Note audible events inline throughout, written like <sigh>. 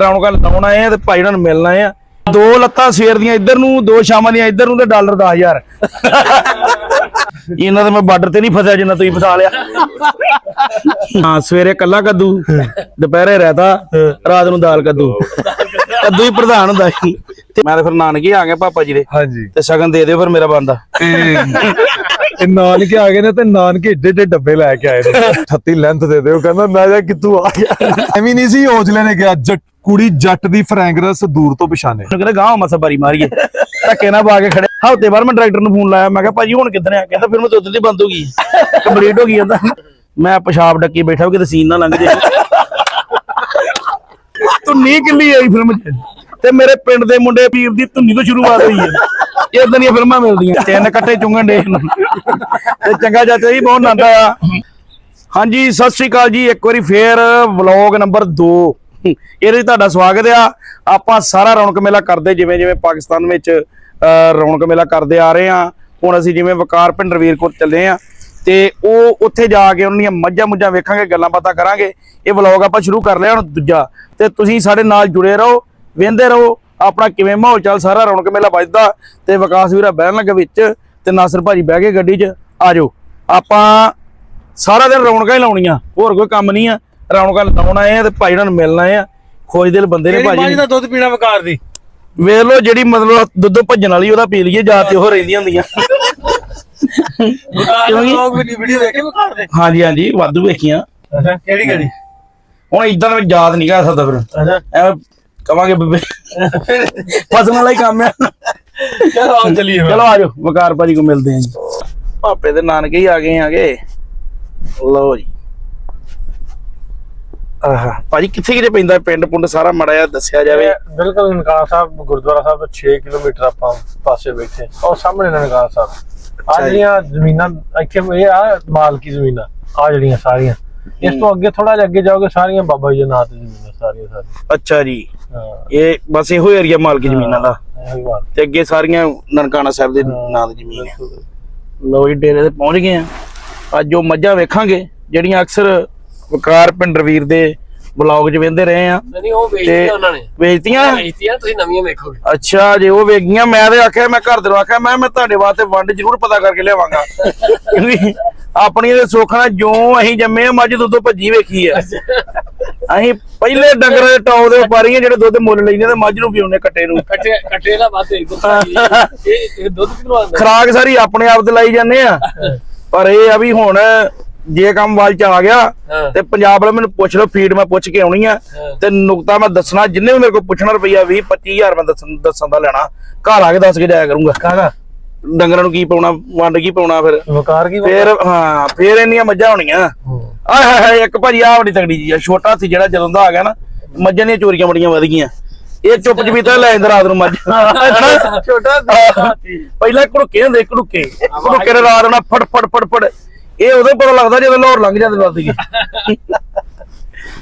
ਰੌਣਕਾਂ ਲਾਉਣ ਆਏ ਆ ਤੇ ਭਾਈ ਉਹਨਾਂ ਨੂੰ ਮਿਲਣ ਆਏ ਆ। ਦੋ ਲੱਤਾਂ ਸਵੇਰ ਦੀਆਂ ਇੱਧਰ ਨੂੰ ਦੋ ਸ਼ਾਮਾਂ ਦੀਆਂ ਇੱਧਰ ਨੂੰ ਤੇ ਡਾਲਰ 10000 ਇਹਨਾਂ ਦਾ ਮੈਂ ਬਾਰਡਰ ਤੇ ਨਹੀਂ ਫਸਿਆ ਜਿੰਨਾ ਤੁਸੀਂ ਫਸਾ ਲਿਆ। ਹਾਂ ਸਵੇਰੇ ਕੱਲਾ ਕੱਦੂ ਦੁਪਹਿਰੇ ਰਹਿਤਾ ਰਾਤ ਨੂੰ ਦਾਲ ਕੱਦੂ। ਕੱਦੂ ਹੀ ਪ੍ਰਧਾਨ ਹੁੰਦਾ ਸੀ। ਤੇ ਮੈਂ ਤਾਂ ਫਿਰ ਨਾਨਕੇ ਆ ਗਿਆ ਪਾਪਾ ਜੀ ਦੇ। ਹਾਂਜੀ। ਤੇ ਸ਼ਗਨ ਦੇ ਦਿਓ ਫਿਰ ਮੇਰਾ ਬੰਦਾ। ਇਹ ਨਾਨਕੇ ਆ ਗਏ ਨੇ ਤੇ ਨਾਨਕੇ ਏਡੇ ਏਡੇ ਡੱਬੇ ਲੈ ਕੇ ਆਏ ਨੇ। 38 ਲੈਂਥ ਦੇ ਦਿਓ ਕਹਿੰਦਾ ਮੈਂ ਜਾ ਕਿੱਥੋਂ ਆ ਗਿਆ। ਐਵੇਂ ਨਹੀਂ ਸੀ ਔਜਲੇ ਨੇ ਕਿਹਾ ਜੱਟ ਕੁੜੀ ਜੱਟ ਦੀ ਫ੍ਰੈਂਗਰੈਂਸ ਦੂਰ ਤੋਂ ਪਛਾਣੇ। ਕਹਿੰਦਾ ਗਾਂਵ ਮਸਾ ਬਾਰੀ ਮਾਰੀਏ। ਧੱਕੇ ਨਾ ਪਾ ਕੇ ਖੜੇ। ਹਫ਼ਤੇ ਬਾਅਦ ਮੈਂ ਡਾਇਰੈਕਟਰ ਨੂੰ ਫੋਨ ਲਾਇਆ ਮੈਂ ਕਿਹਾ ਭਾਜੀ ਹੁਣ ਕਿੱਧਰ ਆ ਕਹਿੰਦਾ ਫਿਰ ਮੈਂ ਦੁੱਧ ਦੀ ਬੰਦ ਹੋ ਗਈ ਕੰਪਲੀਟ ਹੋ ਗਈ ਕਹਿੰਦਾ ਮੈਂ ਪਿਸ਼ਾਬ ਡੱਕੀ ਬੈਠਾ ਵੀ ਕਿਤੇ ਸੀਨ ਨਾ ਲੰਘ ਜੇ ਧੁੰਨੀ ਕਿੱਲੀ ਆਈ ਫਿਲਮ ਚ ਤੇ ਮੇਰੇ ਪਿੰਡ ਦੇ ਮੁੰਡੇ ਪੀਰ ਦੀ ਧੁੰਨੀ ਤੋਂ ਸ਼ੁਰੂਆਤ ਹੋਈ ਹੈ। ਇਦਾਂ ਦੀਆਂ ਫਿਲਮਾਂ ਮਿਲਦੀਆਂ। ਤਿੰਨ ਕੱਟੇ ਚੁੰਗਣ ਦੇ ਤੇ ਚੰਗਾ ਚਾਚਾ ਜੀ, ਬਹੁਤ ਆਨੰਦ ਆਇਆ। ਹਾਂਜੀ, ਸਤਿ ਸ਼੍ਰੀ ਅਕਾਲ ਜੀ। ਇੱਕ ਵਾਰੀ ਫੇਰ ਵਲੌਗ ਨੰਬਰ 2 ਇਹਦੇ ਤੁਹਾਡਾ ਸਵਾਗਤ ਆ। ਆਪਾਂ ਸਾਰਾ ਰੌਣਕ ਮੇਲਾ ਕਰਦੇ, ਜਿਵੇਂ ਜਿਵੇਂ ਪਾਕਿਸਤਾਨ ਵਿੱਚ ਰੌਣਕ ਮੇਲਾ ਕਰਦੇ ਆ ਰਹੇ ਆ। ਹੁਣ ਅਸੀਂ ਜਿਵੇਂ ਵਕਾਰ ਪਿੰਡ ਰਵੀਰ ਕੋਲ ਚੱਲੇ ਆ। ਤੇ ਉਹ ਉੱਥੇ ਜਾ ਕੇ ਉਹਨਾਂ ਦੀਆਂ ਮੱਝਾਂ ਮੁੱਝਾਂ ਵੇਖਾਂਗੇ, ਗੱਲਾਂ ਬਾਤਾਂ ਕਰਾਂਗੇ। ਇਹ ਵਲੌਗ ਆਪਾਂ ਸ਼ੁਰੂ ਕਰ ਲਿਆ ਹੁਣ ਦੂਜਾ। ਤੇ ਤੁਸੀਂ ਸਾਡੇ ਨਾਲ ਜੁੜੇ ਰਹੋ। ਵੇਂਦੇ ਰਹੋ। ਆਪਣਾ ਕਿਵੇਂ ਮਾਹੌਲ ਚੱਲ? ਸਾਰਾ ਰੌਣਕ ਮੇਲਾ ਵੱਜਦਾ ਤੇ ਵਿਕਾਸ ਵੀਰਾ ਬਹਿਣ ਲੱਗਾ ਵਿੱਚ ਤੇ ਨਾਸਰ ਭਾਜੀ ਬਹਿ ਗਏ ਗੱਡੀ 'ਚ। ਆਜੋ ਆਪਾਂ ਸਾਰਾ ਦਿਨ ਰੌਣਕਾਂ ਹੀ ਲਾਉਣੀਆਂ। ਹੋਰ ਕੋਈ ਕੰਮ ਨਹੀਂ ਆ। ਰੌਣਕਾਂ ਲਾਉਣ ਆ ਤੇ ਭਾਈ ਉਹਨਾਂ ਨੂੰ ਮਿਲਣ ਆ। ਖੋਜ ਦਿਲ ਬੰਦੇ ਨੇ ਭਾਜੀ ਦਾ ਦੁੱਧ ਪੀਣਾ ਵਕਾਰ ਦੀ? ਵੇਖ ਲਓ ਜਿਹੜੀ ਮਤਲਬ ਦੁੱਧ ਭੱਜਣ ਵਾਲੀ ਉਹਦਾ ਪੀ ਲਈਏ ਜਾਂ ਤੇ ਉਹ ਰਹਿੰਦੀਆਂ ਹੁੰਦੀਆਂ? ਲੋਕ ਵੀਡੀਓ ਵੀਡੀਓ ਵੇਖੇ ਵਕਾਰ ਦੇ। ਹਾਂਜੀ ਹਾਂਜੀ ਵਾਧੂ ਵੇਖੀਆਂ। ਅੱਛਾ ਕਿਹੜੀ ਕਿਹੜੀ ਹੁਣ ਇਦਾਂ ਦਾ ਯਾਦ ਨਹੀਂ ਕਰ ਸਕਦਾ ਫਿਰ ਅੱਛਾ। ਐਵੇਂ ਕਵਾਂਗੇ ਬੇਬੇ। ਫਸਣ ਵਾਲਾ ਹੀ ਕੰਮ ਆ। ਚਲੋ ਆਓ ਚਲੀਏ। ਚਲੋ ਆਜੋ ਵਕਾਰ ਭਾਜੀ ਕੋ ਮਿਲਦੇ ਆਂ ਜੀ। ਪਾਪੇ ਦੇ ਨਾਨਕੇ ਹੀ ਆ ਗਏ ਆਗੇ। ਲਓ ਜੀ। ਆਹ ਭਾਜੀ ਕਿੱਥੇ ਕਿਤੇ ਪੈਂਦਾ? ਪਿੰਡ ਪੁੰਡ ਸਾਰਾ ਮੜਾ ਜਿਹਾ ਦੱਸਿਆ ਜਾਵੇ। ਬਿਲਕੁਲ ਨਨਕਾਣਾ ਸਾਹਿਬ ਗੁਰਦੁਆਰਾ ਸਾਹਿਬ ਤੋਂ 6 ਕਿਲੋਮੀਟਰ ਆਪਾਂ ਪਾਸੇ ਬੈਠੇ। ਉਹ ਸਾਹਮਣੇ ਨਨਕਾਣਾ ਸਾਹਿਬ। ਆ। ਜਿਹੜੀਆਂ ਜ਼ਮੀਨਾਂ ਇੱਥੇ ਇਹ ਆ ਮਾਲਕੀ ਜ਼ਮੀਨਾਂ ਆ ਜਿਹੜੀਆਂ ਸਾਰੀਆਂ। ਇਸ ਤੋਂ ਅੱਗੇ ਥੋੜਾ ਜਿਹਾ ਅੱਗੇ ਜਾਓਗੇ ਸਾਰੀਆਂ ਬਾਬਾ ਜੀ ਦੇ ਨਾਂ ਤੇ ਜ਼ਮੀਨਾਂ ਸਾਰੀਆਂ ਸਾਰੀਆਂ। ਅੱਛਾ ਜੀ। ਇਹ ਬਸ ਇਹੋ ਏਰੀਆ ਮਾਲਕੀ ਜ਼ਮੀਨਾਂ ਦਾ ਤੇ ਅੱਗੇ ਸਾਰੀਆਂ ਨਨਕਾਣਾ ਸਾਹਿਬ ਦੇ ਨਾਂ ਦੀ ਜ਼ਮੀਨ ਹੈ ਲਓ ਜੀ ਡੇਰੇ ਤੇ ਪਹੁੰਚ ਗਏ ਆ। ਅੱਜ ਉਹ ਮੱਝਾਂ ਵੇਖਾਂਗੇ ਜਿਹੜੀਆਂ ਅਕਸਰ ਵਕਾਰ ਪਿੰਡ ਰਵੀਰ ਦੇ ਬਲੌਗ 'ਚ ਵੇਂਦੇ ਰਹੇ ਆ। ਨਹੀਂ ਉਹ ਵੇਚਤੀਆਂ ਉਹਨਾਂ ਨੇ। ਵੇਚਤੀਆਂ? ਵੇਚਤੀਆਂ ਤੁਸੀਂ ਨਵੀਆਂ ਵੇਖੋਗੇ ਅੱਛਾ ਜੇ ਉਹ ਵੇਗੀਆਂ ਮੈਂ ਤੇ ਆਖਿਆ ਮੈਂ ਘਰ ਦੇ ਨੂੰ ਆਖਿਆ ਮੈਂ ਮੈਂ ਤੁਹਾਡੇ ਵਾਸਤੇ ਵੰਡ ਜ਼ਰੂਰ ਪਤਾ ਕਰਕੇ ਲਿਆਵਾਂਗਾ। ਕਿਉਂਕਿ ਆਪਣੀ ਦੇ ਸੁੱਖ ਨਾਲ ਜੋ ਅਸੀਂ ਜੰਮੇ ਮੱਝ ਦੁੱਧੋਂ ਭੱਜੀ ਵੇਖੀ ਆ। ਅਸੀਂ ਪਹਿਲੇ ਡੰਗਰ ਦੇ ਟੌਪ ਦੇ ਵਪਾਰੀ ਆ ਜਿਹੜੇ ਦੁੱਧ ਮੁੱਲ ਲੈਂਦੇ ਤੇ ਮੱਝ ਨੂੰ ਪਿਉਣੇ ਕੱਟੇ ਨੂੰ। ਕੱਟੇ ਕੱਟੇ ਦਾ ਬਾਤ ਇਹ ਦੁੱਧ ਕਿਧਰੋਂ ਆਉਂਦਾ? ਖਰਾਕ ਸਾਰੀ ਆਪਣੇ ਆਪ ਲਾਈ ਜਾਂਦੇ ਆ। ਪਰ ਇਹ ਆ ਵੀ ਹੁਣ ਜੇ ਕੰਮ ਵੱਲ ਚ ਆ ਗਿਆ। ਤੇ ਪੰਜਾਬ ਵਾਲੇ ਮੈਨੂੰ ਪੁੱਛ ਲਓ ਫੀਡ ਮੈਂ ਪੁੱਛ ਕੇ ਆਉਣੀ ਆ। ਤੇ ਨੁਕਤਾ ਮੈਂ ਦੱਸਣਾ ਜਿੰਨੇ ਵੀ ਮੇਰੇ ਕੋਲ ਪੁੱਛਣਾ ਰੁਪਈਆ 20 25000 ਮੈਂ ਦੱਸਣ ਦੱਸਣ ਦਾ ਲੈਣਾ। ਘਰ ਆ ਕੇ ਦੱਸ ਕੇ ਜਾਇਆ ਕਰੂੰਗਾ। ਕਾਹਦਾ? ਡੰਗਰਾਂ ਨੂੰ ਕੀ ਪਾਉਣਾ ਵੰਡ ਕੀ ਪਾਉਣਾ ਫਿਰ? ਵਕਾਰ ਕੀ ਫੇਰ ਹਾਂ ਫੇਰ ਇੰਨੀਆਂ ਮੱਝਾਂ ਹੋਣੀਆਂ। ਆਏ ਹਾਏ ਹਾਏ ਇੱਕ ਭਾਜੀ ਆ ਬੜੀ ਤਗੜੀ ਜੀ ਆ। ਛੋਟਾ ਸੀ ਜਿਹੜਾ ਜਦੋਂ ਦਾ ਆ ਗਿਆ ਨਾ ਮੱਝਾਂ ਦੀਆਂ ਚੋਰੀਆਂ ਬੜੀਆਂ ਵਧ ਗਈਆਂ। ਇਹ ਚੁੱਪ ਚਪੀਤਾ ਲੈ ਜਾਂਦਾ ਰਾਤ ਨੂੰ ਮੱਝ? ਛੋਟਾ ਪਹਿਲਾਂ ਘੜੁੱਕੇ ਹੁੰਦੇ ਘੜੁੱਕੇ। ਘੜੁੱਕੇ ਰਾਤ ਨਾਲ ਫੜ ਫੜ ਫੜ ਫੜ। ਇਹ ਉਦੋਂ ਪਤਾ ਲੱਗਦਾ ਜਦੋਂ ਲਾਹੌਰ ਲੰਘ ਜਾਂਦੇ ਲੱਦ ਗਏ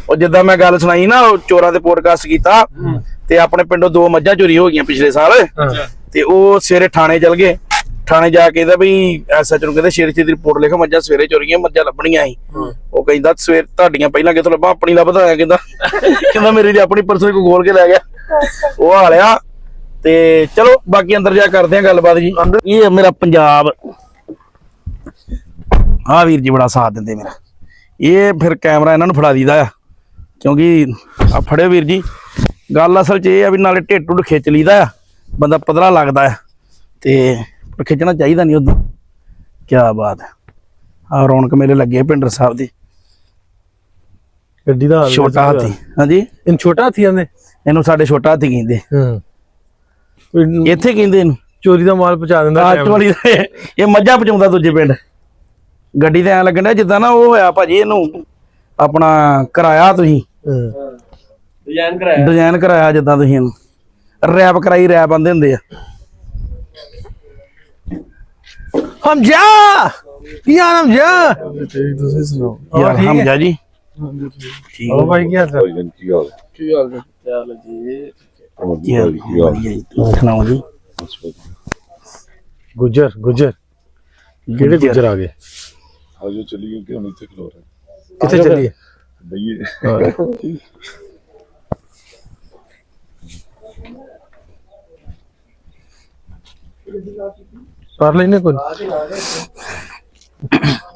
ਉਹ ਜਿੱਦਾਂ ਮੈਂ ਗੱਲ ਸੁਣਾਈ ਨਾ ਉਹ ਚੋਰਾਂ ਦੇ ਪੋਡਕਾਸਟ ਕੀਤਾ ਤੇ ਆਪਣੇ ਪਿੰਡੋਂ ਦੋ ਮੱਝਾਂ ਚੋਰੀ ਹੋ ਗਈਆਂ ਪਿਛਲੇ ਸਾਲ। ਤੇ ਉਹ ਸਵੇਰੇ ਥਾਣੇ ਚਲ ਗਏ। ਥਾਣੇ ਜਾ ਕੇ ਇਹਦਾ ਵੀ ਐਸਐਚ ਨੂੰ ਕਹਿੰਦੇ ਸ਼ੇਰ ਦੀ ਰਿਪੋਰਟ ਲਿਖੋ ਮੱਝਾਂ ਸਵੇਰੇ ਚੋਰੀਆਂ ਮੱਝਾਂ ਲੱਭਣੀਆਂ ਸੀ। ਉਹ ਕਹਿੰਦਾ ਸਵੇਰ ਤੁਹਾਡੀਆਂ ਪਹਿਲਾਂ ਕਿੱਥੋਂ ਲੱਭਾਂ ਆਪਣੀ ਲੱਭਦਾ ਆਇਆ ਕਹਿੰਦਾ। ਕਹਿੰਦਾ ਮੇਰੀ ਦੀ ਆਪਣੀ ਪਰਸਨ ਕੋ ਗੋਲ ਕੇ ਲੈ ਗਿਆ। ਉਹ ਹਾਲਿਆ। ਤੇ ਚਲੋ ਬਾਕੀ ਅੰਦਰ ਜਾ ਕਰਦੇ ਆ ਗੱਲਬਾਤ ਜੀ। ਇਹ ਮੇਰਾ ਪੰਜਾਬ। ਹਾਂ ਵੀਰ ਜੀ ਬੜਾ ਸਾਥ ਦਿੰਦੇ ਮੇਰਾ। ਇਹ ਫਿਰ ਕੈਮਰਾ ਇਹਨਾਂ ਨੂੰ ਫੜਾ ਦੀਦਾ ਆ ਕਿਉਂਕਿ ਆ ਫੜਿਓ ਵੀਰ ਜੀ। ਗੱਲ ਅਸਲ 'ਚ ਇਹ ਆ ਵੀ ਨਾਲੇ ਢਿੱਡ ਢੁੱਡ ਖਿੱਚ ਲੀਦਾ ਆ ਬੰਦਾ ਪਤਲਾ ਲੱਗਦਾ ਆ ਤੇ ਪਰ ਖਿੱਚਣਾ ਚਾਹੀਦਾ ਨਹੀਂ ਉਦੋਂ। ਕੀ ਬਾਤ ਹੈ ਆ ਰੌਣਕ ਮੇਲੇ ਲੱਗੇ ਆ ਪਿੰਡਰ ਸਾਹਿਬ ਦੀ। ਗੱਡੀ ਦਾ ਛੋਟਾ ਹਾਥੀ। ਹਾਂਜੀ? ਇਹਨ ਛੋਟਾ ਹਾਥੀ ਆਂਦੇ? ਇਹਨੂੰ ਸਾਡੇ ਛੋਟਾ ਹਾਥੀ ਕਹਿੰਦੇ। ਹਾਂ। ਇੱਥੇ ਕਹਿੰਦੇ ਇਹਨੂੰ। ਚੋਰੀ ਦਾ ਮਾਲ ਪਹੁੰਚਾ ਦਿੰਦਾ ਇਹ ਮੱਝਾਂ ਪਹੁੰਚਾਉਂਦਾ ਦੂਜੇ ਪਿੰਡ। ਗੱਡੀ ਤੇ ਐ ਲੱਗਣ ਡਿਆ ਜਿੱਦਾਂ ਨਾ ਉਹ ਹੋਇਆ ਭਾਜੀ ਇਹਨੂੰ ਆਪਣਾ ਕਰਾਇਆ ਤੁਸੀਂ। ਹਾਂ ਡਿਜ਼ਾਈਨ ਕਰਾਇਆ। ਡਿਜ਼ਾਈਨ ਕਰਾਇਆ ਜਿੱਦਾਂ ਤੁਸੀਂ ਇਹਨੂੰ। ਰੈਪ ਕਰਾਈ ਰੈਪ ਆਂਦੇ ਹੁੰਦੇ ਆ। ਹਮ ਜਾ ਯਾਰ ਹਮ ਜਾ ਤੁਸੀਂ ਸੁਣਾਓ ਯਾਰ ਹੈ। ਹਮਜਾ ਜੀ। ਠੀਕ ਉਹ ਭਾਈ ਕੀ ਹਾਲ ਚਾਲ? ਕੀ ਹਾਲ ਹੈ? ਚੱਲ ਜੀ। ਹੈ ਵਧੀਆ ਜੀ ਸੁਣਾਓ ਜੀ। ਗੁੱਜਰ ਗੁੱਜਰ। ਕਿਹੜੇ ਗੁੱਜਰ ਆ ਗਏ? ਆਜੋ ਚੱਲੀਏ ਕਿ ਹੁਣ ਇੱਥੇ ਖਲੋ ਰਹੇ ਕਿੱਥੇ ਚੱਲੀਏ। ਬਈਏ। ਕਰ ਲੈਨੇ ਕੋਈ?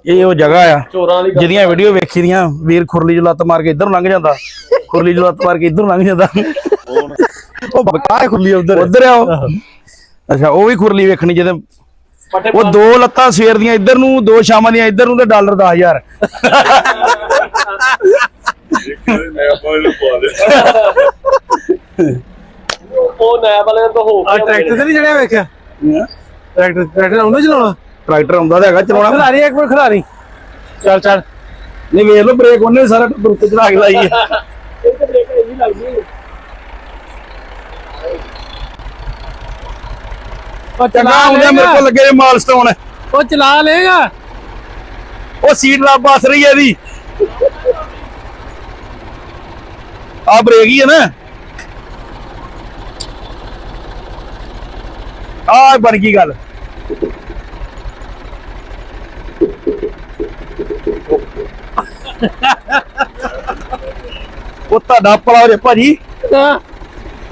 ਇਹ ਉਹ ਜਗ੍ਹਾ ਆ ਜਿਹਦੀਆਂ ਵੀਡੀਓ ਵੇਖੀ ਦੀਆਂ ਵੀਰ ਖੁਰਲੀ ਚ ਮਾਰ ਕੇ ਇੱਧਰ ਲੰਘ ਜਾਂਦਾ। ਖੁਰਲੀ ਚ ਮਾਰ ਕੇ ਇੱਧਰ ਲੰਘ ਜਾਂਦਾ। ਉਹ ਬਕਾ ਖੁਰਲੀ ਉਧਰ। ਉਧਰ ਆ ਅੱਛਾ ਉਹ ਵੀ ਖੁਰਲੀ ਵੇਖਣੀ ਜਿਹਦੇ ਉਹ ਦੋ ਲੱਤਾਂ ਸਵੇਰ ਦੀਆਂ ਇੱਧਰ ਨੂੰ ਦੋ ਸ਼ਾਮਾਂ ਦੀਆਂ ਇੱਧਰ ਨੂੰ ਤੇ ਡਾਲਰ 10000 ਮੈਂ ਆਪਾਂ ਇਹਨੂੰ ਪਾ ਦੇ ਉਹ ਨੈਬ ਵਾਲੇ ਤੋਂ ਹੋ ਆ ਟਰੈਕਟਰ ਤੇ ਨਹੀਂ ਚੜਿਆ ਵੇਖਿਆ? ਟਰੈਕਟਰ ਟਰੈਕਟਰ ਆਉਂਦਾ ਚਲਾਉਣਾ? ਟਰੈਕਟਰ ਆਉਂਦਾ ਤਾਂ ਹੈਗਾ ਚਲਾਉਣਾ। ਖਿਲਾਰੀ ਇੱਕ ਮਿੰਟ ਖਿਲਾਰੀ ਚੱਲ ਚੱਲ। ਨਹੀਂ ਵੇਖ ਲਓ ਬ੍ਰੇਕ ਉਹਨੇ ਵੀ ਸਾਰਾ ਟੱਬਰ ਉੱਤੇ ਚੜਾ ਕੇ ਲਾਈ <laughs> ਹੈ ਇਹ ਤੇ ਬ੍ਰੇਕ ਨਹੀਂ ਲੱਗਦੀ ਉਹ ਚੰਗਾ ਆਉਂਦਾ ਮੇਰੇ ਕੋਲ ਲੱਗੇ ਮਾਲਸਟੋਨ ਉਹ ਚਲਾ ਲੇਗਾ ਉਹ ਸੀਟ ਰੱਬ ਬਸ ਰਹੀ ਹੈ ਇਹਦੀ। ਆ ਬ੍ਰੇਕ ਹੀ ਹੈ ਨਾ। ਆ ਬਣ ਗਈ ਗੱਲ। ਉਹ ਤੁਹਾਡਾ ਹੋ ਜੇ ਭਾਜੀ।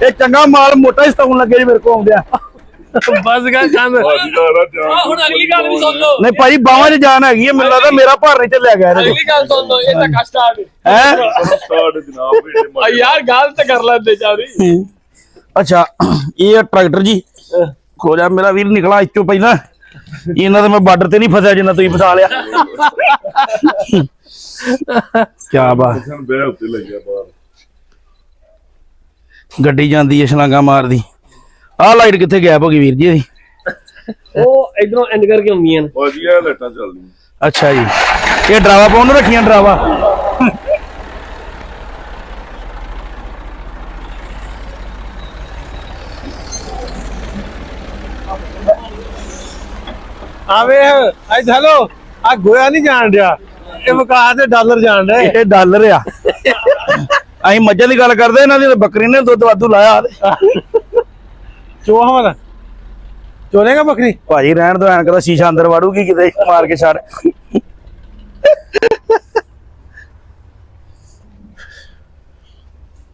ਇਹ ਚੰਗਾ ਮਾਲ ਮੋਟਾ ਹੀ ਸਤਾਉਣ ਲੱਗੇ ਜੀ ਮੇਰੇ ਕੋਲ ਆਉਂਦਿਆ। ਬਸ ਗਾ ਕੰਦ ਦਾ ਆ ਹੁਣ ਅਗਲੀ ਗੱਲ ਵੀ ਸੁਣ ਲਓ। ਨਹੀਂ ਭਾਜੀ ਬਾਹਾਂ 'ਚ ਜਾਨ ਹੈਗੀ ਹੈ ਮੈਨੂੰ ਲੱਗਦਾ ਮੇਰਾ ਭਾਰ ਨਹੀਂ ਚੱਲਿਆ ਗਿਆ ਇਹਦੇ ਅਗਲੀ ਗੱਲ ਸੁਣ ਲਓ ਇਹ ਤਾਂ ਹੈ? ਸਟਾਰਟ ਜਨਾਬ ਬੇਟੇ ਆ ਯਾਰ ਗੱਲ ਤੇ ਕਰ ਲੈਂਦੇ ਚਾਰੀ ਅੱਛਾ ਇਹ ਆ ਟਰੈਕਟਰ ਜੀ। ਖੋ ਜਾ ਮੇਰਾ ਵੀਰ ਨਿਕਲਾ ਇੱਥੋਂ ਪਹਿਲਾਂ। ਇਹਨਾਂ ਤੇ ਮੈਂ ਬਾਰਡਰ ਤੇ ਨਹੀਂ ਫਸਿਆ ਜਿੰਨਾ ਤੁਸੀਂ ਫਸਾ ਲਿਆ। ਕੀ ਬਾਤ। ਗੱਡੀ ਜਾਂਦੀ ਹੈ ਛਲਾਂਗਾ ਮਾਰਦੀ। ਆਹ ਲਾਈਟ ਕਿੱਥੇ ਗਾਇਬ ਹੋ ਗਈ ਵੀਰ ਜੀ ਇਹਦੀ? ਉਹ ਇਧਰੋਂ ਇੰਜ ਕਰਕੇ ਆਉਂਦੀਆਂ ਨੇ। ਇਹ ਲਾਈਟਾਂ ਚੱਲਦੀਆਂ। ਅੱਛਾ ਜੀ। ਇਹ ਡਰਾਵਾ ਪਾਉਣ ਨੂੰ ਰੱਖੀਆਂ ਡਰਾਵਾ। ਆਵੇ ਅੱਜ ਹਲੋ ਆ ਗੋਇਆ ਨਹੀਂ ਜਾਣ ਡਿਆ। ਇਹ ਵਿਕਾਸ ਦੇ ਡਾਲਰ ਜਾਣ ਡਿਆ ਇਹ ਡਾਲਰ ਆ। ਅਸੀਂ ਮੱਝਾਂ ਦੀ ਗੱਲ ਕਰਦੇ ਇਹਨਾਂ ਦੀ ਤਾਂ ਬੱਕਰੀ ਨੇ ਦੁੱਧ ਵਾਧੂ ਲਾਇਆ। ਚੋਹ ਵਾਲਾ ਚੋਲੇਗਾ ਬੱਕਰੀ? ਭਾਜੀ ਰਹਿਣ ਦੋ ਐਨਕ ਦਾ ਸ਼ੀਸ਼ਾ ਅੰਦਰ ਵਾੜੂਗੀ ਕਿਤੇ ਮਾਰ ਕੇ ਛੱਡ।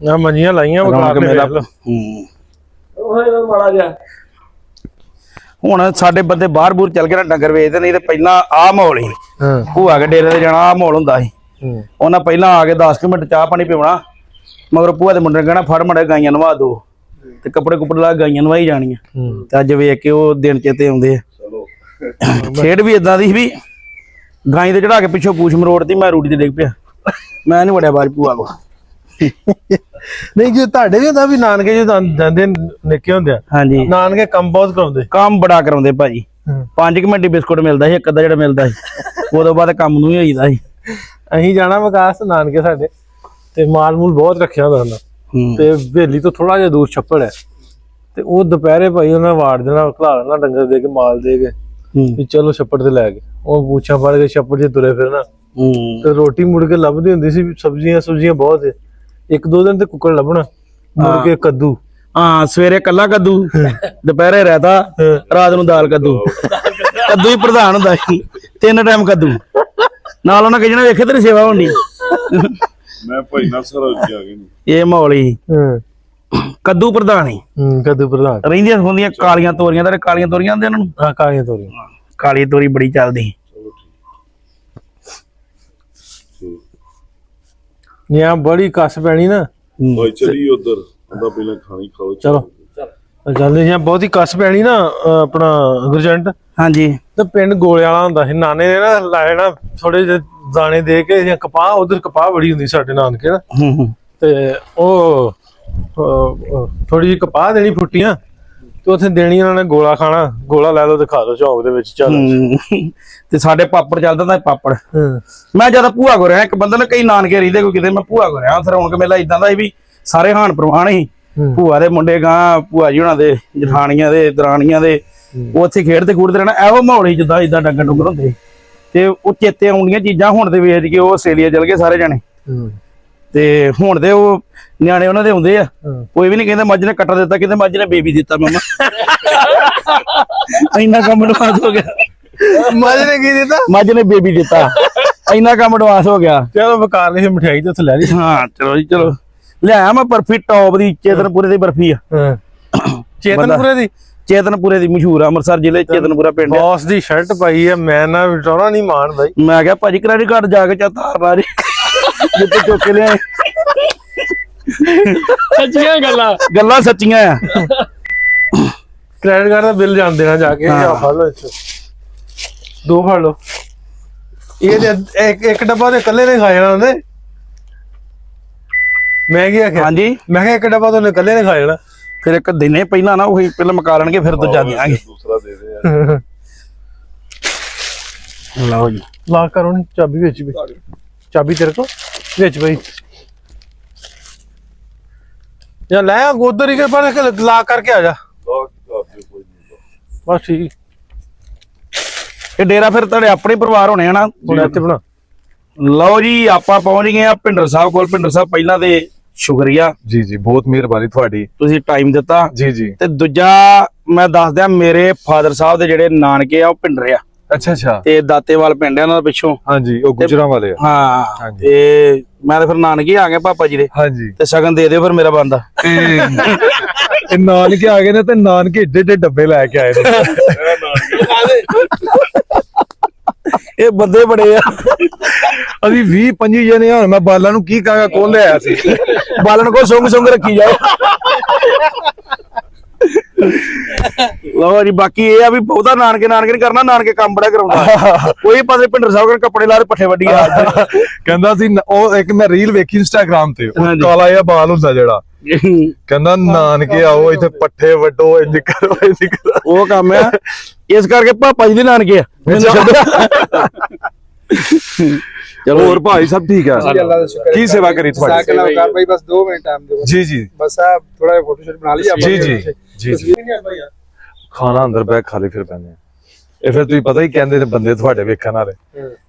ਨਾ ਮੰਜੀਆਂ ਲਾਈਆਂ ਵਿਕਾਸ ਰੌਣਕ ਨੇ ਮੇਲਾ। ਵੇਖ ਲਓ। ਹੂੰ। ਉਹ ਇਹ ਮਾੜਾ ਜਿਹਾ। ਹੁਣ ਸਾਡੇ ਬੰਦੇ ਬਾਹਰ ਬੂਰ ਚੱਲ ਗਏ ਨਾ ਡੰਗਰ ਵੇਚਦੇ ਨਹੀਂ ਤੇ ਪਹਿਲਾਂ ਆਹ ਮਾਹੌਲ ਸੀ। ਹਾਂ। ਭੂਆ ਕੇ ਡੇਰੇ ਤੇ ਜਾਣਾ ਆਹ ਮਾਹੌਲ ਹੁੰਦਾ ਸੀ। ਹੂੰ। ਉਹਨਾਂ ਪਹਿਲਾਂ ਆ ਕੇ 10 ਮਿੰਟ ਚਾਹ ਪਾਣੀ ਪੀਵਣਾ ਮਗਰ ਭੂਆ ਦੇ ਮੁੰਡੇ ਨੇ ਕਹਿਣਾ ਫੜ ਮੜੇ ਗਾਈਆਂ ਨਵਾ ਦੋ। ਤੇ ਕੱਪੜੇ ਕੁਪੜੇ ਲਾ ਕੇ ਗਾਈਆਂ ਨਵਾਈ ਜਾਣੀਆਂ। ਤੇ ਅੱਜ ਵੇਖ ਕੇ ਉਹ ਦਿਨ ਚੇਤੇ ਆਉਂਦੇ ਆ। ਖੇਡ ਵੀ ਇਦਾਂ ਦੀ ਸੀ ਵੀ ਗਾਈ ਤੇ ਚੜਾ ਕੇ ਪਿੱਛੋਂ ਪੂਛ ਮਰੋੜਤੀ ਮੈਂ ਰੂੜੀ ਤੇ ਡਿੱਗ ਪਿਆ। ਮੈਂ ਨਹੀਂ ਵੜਿਆ ਬਾਜ ਭੂਆ ਕੋ ਨਹੀਂ ਜੇ ਤੁਹਾਡੇ ਵੀ ਹੁੰਦਾ ਵੀ ਨਾਨਕੇ ਜੇ ਜਾਂਦੇ ਨਿੱਕੇ ਹੁੰਦੇ ਆ ਹਾਂਜੀ। ਨਾਨਕੇ ਕੰਮ ਬਹੁਤ ਕਰਾਉਂਦੇ। ਕੰਮ ਬੜਾ ਕਰਾਉਂਦੇ ਭਾਜੀ। ਹੂੰ। 5 ਮਿੰਟ ਬਿਸਕੁਟ ਮਿਲਦਾ ਸੀ ਇੱਕ ਅੱਧਾ ਜਿਹੜਾ ਮਿਲਦਾ ਸੀ। ਉਦੋਂ ਬਾਅਦ ਕੰਮ ਨੂੰ ਹੀ ਹੋਈਦਾ ਸੀ। ਅਸੀਂ ਜਾਣਾ ਵਿਕਾਸ ਨਾਨਕੇ ਸਾਡੇ ਤੇ ਮਾਲ ਮੂਲ ਬਹੁਤ ਰੱਖਿਆ ਹੁੰਦਾ ਹੁੰਦਾ ਤੇ ਹਵੇਲੀ ਤੋਂ ਥੋੜਾ ਜਿਹਾ ਦੂਰ ਛੱਪੜ ਹੈ। ਤੇ ਉਹ ਦੁਪਹਿਰੇ ਭਾਈ ਉਹਨਾਂ ਵਾੜ ਦੇਣਾ ਖਲਾ ਦੇਣਾ ਡੰਗਰ ਦੇ ਕੇ ਮਾਲ ਦੇ ਕੇ ਵੀ ਚਲੋ ਛੱਪੜ ਤੇ ਲੈ ਗਏ। ਉਹ ਪੂਛਾਂ ਫੜ ਕੇ ਛੱਪੜ 'ਚ ਤੁਰੇ ਫਿਰਨਾ। ਤੇ ਰੋਟੀ ਮੁੜ ਕੇ ਲੱਭਦੀ ਹੁੰਦੀ ਸੀ ਸਬਜ਼ੀਆਂ ਸਬਜ਼ੀਆਂ ਬਹੁਤ ਇੱਕ ਦੋ ਦਿਨ ਤੇ ਕੁੱਕੜ ਲੱਭਣਾ ਮੁੜ ਕੇ ਕੱਦੂ। ਹਾਂ ਸਵੇਰੇ ਕੱਲਾ ਕੱਦੂ <laughs> ਦੁਪਹਿਰੇ ਰਹਿਤਾ ਰਾਤ ਨੂੰ ਦਾਲ ਕੱਦੂ। ਕੱਦੂ ਹੀ ਪ੍ਰਧਾਨ ਹੁੰਦਾ ਸੀ। ਤਿੰਨ ਟਾਈਮ ਕੱਦੂ। ਨਾਲ ਉਹਨਾਂ ਕਿਹਨਾਂ ਵੇਖੇ ਤੇਰੀ ਸੇਵਾ ਹੋਣੀ ਮੈਂ ਭਾਈ ਨਾਲ ਸਾਰਾ ਉੱਤੇ ਆ ਗਏ ਨੇ। ਇਹ ਮਾਹੌਲ ਹੀ। ਹੂੰ ਕੱਦੂ ਪ੍ਰਧਾਨ ਹੀ। ਹੂੰ ਕੱਦੂ ਪ੍ਰਧਾਨ। ਰਹਿੰਦੀਆਂ ਹੁੰਦੀਆਂ ਕਾਲੀਆਂ ਤੋਰੀਆਂ ਤੇ ਕਾਲੀਆਂ ਤੋਰੀਆਂ ਹੁੰਦੀਆਂ ਉਹਨਾਂ ਨੂੰ? ਆ ਕਾਲੀਆਂ ਤੋਰੀਆਂ। ਕਾਲੀ ਤੋਰੀ ਬੜੀ ਚੱਲਦੀ। ਨਿਆ ਬੜੀ ਕਸ ਪੈਣੀ ਨਾ। ਭਾਈ ਚਲੀ ਉਧਰ ਉਹਦਾ ਪਹਿਲਾਂ ਖਾਣੀ ਖਾਓ। ਚਲੋ। ਚੱਲਦੇ ਜਾਂ ਬਹੁਤੀ ਕਸ ਪੈਣੀ ਨਾ ਅਹ ਆਪਣਾ ਗੁਰਜੰਟ ਹਾਂਜੀ। ਤੇ ਪਿੰਡ ਗੋਲੇ ਵਾਲਾ ਹੁੰਦਾ ਸੀ ਨਾਨੇ ਨੇ ਨਾ ਲਾਏ ਨਾ ਥੋੜੇ ਜਿਹੇ ਦਾਣੇ ਦੇ ਕੇ ਜਾਂ ਕਪਾਹ ਉਧਰ ਕਪਾਹ ਬੜੀ ਹੁੰਦੀ ਸਾਡੇ ਨਾਨਕੇ ਨਾ। ਹੂੰ ਹੂੰ। ਤੇ ਉਹ ਥੋੜੀ ਜਿਹੀ ਕਪਾਹ ਦੇਣੀ ਫੁੱਟੀਆਂ ਤੇ ਉੱਥੇ ਦੇਣੀ ਉਹਨਾਂ ਨੇ ਗੋਲਾ ਖਾਣਾ ਗੋਲਾ ਲੈ ਲਓ ਤੇ ਖਾ ਲਓ ਚੌਂਕ ਦੇ ਵਿੱਚ ਚੱਲ। ਤੇ ਸਾਡੇ ਪਾਪੜ ਚੱਲਦਾ ਤਾਂ ਪਾਪੜ। ਮੈਂ ਜਦ ਭੂਆ ਕੋ ਰਿਹਾ ਇੱਕ ਬੰਦਾ ਨੇ ਕਈ ਨਾਨਕੇ ਰਹਿੰਦੇ ਕੋਈ ਕਿਤੇ ਮੈਂ ਭੂਆ ਕੋ ਰਿਹਾ ਉੱਥੇ ਰੌਣਕ ਮੇਲਾ ਇਦਾਂ ਦਾ ਵੀ ਸਾਰੇ ਹਾਨ ਪ੍ਰਵਾਨ ਹੂੰ। ਭੂਆ ਦੇ ਮੁੰਡੇ ਗਾਂ ਭੂਆ ਜੀ ਹੁਣਾਂ ਦੇ ਜਠਾਣੀਆਂ ਦੇ ਦਰਾਣੀਆਂ ਦੇ ਉਹ ਉੱਥੇ ਖੇਡਦੇ ਖੂਡਦੇ ਰਹਿਣਾ ਇਹੋ ਮਾਹੌਲ ਸੀ ਜਿੱਦਾਂ ਇਦਾਂ ਡੰਗਰ ਡੁੰਗਰ ਹੁੰਦੇ। ਤੇ ਉਹ ਚੇਤੇ ਆਉਂਦੀਆਂ ਚੀਜ਼ਾਂ ਹੁਣ ਤੇ ਵੇਚ ਕੇ ਉਹ ਆਸਟ੍ਰੇਲੀਆ ਚਲ ਗਏ ਸਾਰੇ ਜਣੇ। ਹੂੰ। ਤੇ ਹੁਣ ਦੇ ਉਹ ਨਿਆਣੇ ਉਹਨਾਂ ਦੇ ਹੁੰਦੇ ਆ। ਹੂੰ। ਕੋਈ ਵੀ ਨਹੀਂ ਕਹਿੰਦਾ ਮੱਝ ਨੇ ਕੱਟਾ ਦਿੱਤਾ ਕਹਿੰਦੇ ਮੱਝ ਨੇ ਬੇਬੀ ਦਿੱਤਾ ਮਮਾ। ਇੰਨਾ ਕੰਮ ਐਡਵਾਂਸ ਹੋ ਗਿਆ। ਮੱਝ ਨੇ ਕੀ ਦਿੱਤਾ? ਮੱਝ ਨੇ ਬੇਬੀ ਦਿੱਤਾ। ਇੰਨਾ ਕੰਮ ਐਡਵਾਂਸ ਹੋ ਗਿਆ। ਚਲੋ ਬਕਾਰ ਲਈ ਮਠਿਆਈ ਤੇ ਉੱਥੇ ਲੈ ਲਈ। ਹਾਂ ਚਲੋ ਜੀ ਚਲੋ। ਲਿਆਇਆ ਮੈਂ ਬਰਫੀ ਟੌਪ ਦੀ ਚੇਤਨਪੁਰੇ ਦੀ ਬਰਫੀ ਆ। ਹਾਂ। ਚੇਤਨਪੁਰੇ ਦੀ? ਚੇਤਨਪੁਰੇ ਦੀ ਮਸ਼ਹੂਰ ਆ ਅੰਮ੍ਰਿਤਸਰ ਜ਼ਿਲ੍ਹੇ 'ਚ ਚੇਤਨਪੁਰਾ ਪਿੰਡ ਆ। ਬੌਸ ਦੀ ਸ਼ਰਟ ਪਾਈ ਹੈ ਮੈਂ ਨਾ ਵਿਟਾਉਣਾ ਨਹੀਂ ਮਾਣਦਾ ਈ। ਮੈਂ ਕਿਹਾ ਭਾਜੀ ਕ੍ਰੈਡਿਟ ਕਾਰਡ ਜਾ ਕੇ ਚਾਤਾਰ ਲਾ ਜੀ। ਜਿੱਤੇ ਚੁੱਕ ਕੇ ਲਿਆਏ। ਸੱਚੀਆਂ ਗੱਲਾਂ। ਗੱਲਾਂ ਸੱਚੀਆਂ ਆ। ਕ੍ਰੈਡਿਟ ਕਾਰਡ ਦਾ ਬਿੱਲ ਜਾਣ ਦੇਣਾ ਜਾ ਕੇ ਹਾਂ। ਆ ਫੜ ਲਓ ਇੱਥੋਂ। ਦੋ ਫੜ ਲਓ। ਇਹ ਇੱਕ ਇੱਕ ਡੱਬਾ ਤੇ ਇਕੱਲੇ ਨੇ ਖਾ ਜਾਣਾ ਉਹਨੇ। ਮੈਂ ਕੀ ਆਖਿਆ? ਹਾਂਜੀ। ਮੈਂ ਕਿਹਾ ਇੱਕ ਡੱਬਾ ਤਾਂ ਉਹਨੇ ਇਕੱਲੇ ਨੇ ਖਾ ਜਾਣਾ। ਫਿਰ ਇੱਕ ਦਿਨੇ ਪਹਿਲਾਂ ਨਾ ਉਹੀ ਪਹਿਲਾਂ ਮਕਾ ਲੈਣਗੇ ਫਿਰ ਦੂਜਾ ਦੇਾਂਗੇ ਦੂਸਰਾ ਦੇ ਦੇ ਯਾਰ। ਲਓ ਜੀ। ਲਾਕ ਕਰੋ ਨੀ ਚਾਬੀ ਵਿੱਚ ਵੀ। ਚਾਬੀ ਤੇਰੇ ਕੋਲ? ਵਿੱਚ ਪਈ ਯਾ ਲੈ ਆ ਹੀ ਕੇ ਪਰ ਲਾਕ ਕਰਕੇ ਆ ਜਾ। ਬਸ ਠੀਕ। ਇਹ ਡੇਰਾ ਫਿਰ ਤੁਹਾਡੇ ਆਪਣੇ ਪਰਿਵਾਰ ਹੋਣੇ ਆ ਨਾ? ਹੁਣ ਇੱਥੇ ਬਣਾ। ਲਓ ਜੀ ਆਪਾਂ ਪਹੁੰਚ ਗਏ ਆ ਭਿੰਡਰ ਸਾਹਿਬ ਕੋਲ। ਭਿੰਡਰ ਸਾਹਿਬ ਪਹਿਲਾਂ ਤੇ ਸ਼ੁਕਰੀਆ। ਜੀ ਜੀ ਬਹੁਤ ਮਿਹਰਬਾਨੀ ਤੁਹਾਡੀ। ਤੁਸੀਂ ਟਾਈਮ ਦਿੱਤਾ। ਜੀ ਜੀ। ਤੇ ਦੂਜਾ ਮੈਂ ਦੱਸ ਦਿਆਂ ਮੇਰੇ ਫਾਦਰ ਸਾਹਿਬ ਦੇ ਜਿਹੜੇ ਨਾਨਕੇ ਆ ਉਹ ਭਿੰਡਰ ਆ। ਅੱਛਾ ਅੱਛਾ। ਤੇ ਦਾਤੇਵਾਲ ਪਿੰਡ ਆ ਉਹਨਾਂ ਦੇ ਪਿੱਛੋਂ। ਹਾਂਜੀ ਉਹ ਗੁਜਰਾਂ ਵਾਲੇ ਆ। ਹਾਂ। ਤੇ ਮੈਂ ਤਾਂ ਫਿਰ ਨਾਨਕੇ ਆ ਗਿਆ ਪਾਪਾ ਜੀ ਦੇ। ਹਾਂਜੀ। ਤੇ ਸ਼ਗਨ ਦੇ ਦਿਓ ਫਿਰ ਮੇਰਾ ਬੰਦਾ। ਤੇ ਇਹ ਨਾਨਕੇ ਆ ਗਏ ਨੇ ਤੇ ਨਾਨਕੇ ਏਡੇ ਏਡੇ ਡੱਬੇ ਲੈ ਕੇ ਆਏ ਨੇ। ਇਹ ਬੰਦੇ ਬੜੇ ਆ। ਅਸੀਂ 20 25 ਜਣੇ ਹਾਂ ਮੈਂ ਬਾਲਾਂ ਨੂੰ ਕੀ ਕਹਾਂਗਾ ਕੋਲ ਲੈ ਆਇਆ ਸੀ? ਬਾਲਣ ਕੋ ਸੁੰਗ ਸੁੰਗ ਰੱਖੀ ਜਾਓ। ਜੀ ਬਾਕੀ ਇਹ ਆ ਵੀ ਬਹੁਤਾ ਨਾਨਕੇ ਨਾਨਕੇ ਨਹੀਂ ਕਰਨਾ ਨਾਨਕੇ ਕੰਮ ਬੜਾ ਕਰਾਉਂਦਾ। ਕੋਈ ਪਾਸੇ ਭਿੰਡਰ ਸਾਹਿਬ ਕੋਲ ਕੱਪੜੇ ਲਾ ਦੇ ਪੱਠੇ ਵੱਡੀ ਆ। ਕਹਿੰਦਾ ਸੀ ਉਹ ਇੱਕ ਮੈਂ ਰੀਲ ਵੇਖੀ ਇੰਸਟਾਗ੍ਰam ਤੇ ਉਹ। ਕਾਲਾ ਜਿਹਾ ਬਾਲ ਹੁੰਦਾ ਜਿਹੜਾ। ਕਹਿੰਦਾ ਨਾਨਕੇ ਆਓ ਇੱਥੇ ਪੱਠੇ ਵੱਡੋ ਇੰਜ ਕਰੋ ਇੰਜ ਕਰੋ। ਉਹ ਕੰਮ ਆ। ਇਸ ਕਰਕੇ ਪਾਪਾ ਜੀ ਦੇ ਨਾਨਕੇ ਆ। ਮੈਨੂੰ ਛੱਡੋ <laughs> ਚਲੋ ਹੋਰ ਭਾਈ ਸਭ ਠੀਕ ਆ? ਅੱਲਾ ਦਾ ਸ਼ੁਕਰ ਕੀ ਸੇਵਾ ਕਰੀ ਤੁਹਾਡੀ? ਸਾਕਲ ਕਰ ਭਾਈ ਬਸ 2 ਮਿੰਟ ਟਾਈਮ ਦਿਓ। ਜੀ ਜੀ। ਬਸ ਆ ਥੋੜਾ ਜਿਹਾ ਫੋਟੋ ਸ਼ੂਟ ਬਣਾ ਲਈ ਆਪਾਂ ਜੀ ਜੀ। ਜੀ ਜੀ। ਖਾਣਾ ਅੰਦਰ ਬੈਠ ਖਾ ਲਈ ਫਿਰ ਪੈਂਦੇ ਆ ਇਹ ਫਿਰ ਤੁਸੀਂ ਪਤਾ ਹੀ ਕਹਿੰਦੇ ਨੇ ਬੰਦੇ ਤੁਹਾਡੇ ਵੇਖਣ ਵਾਲੇ?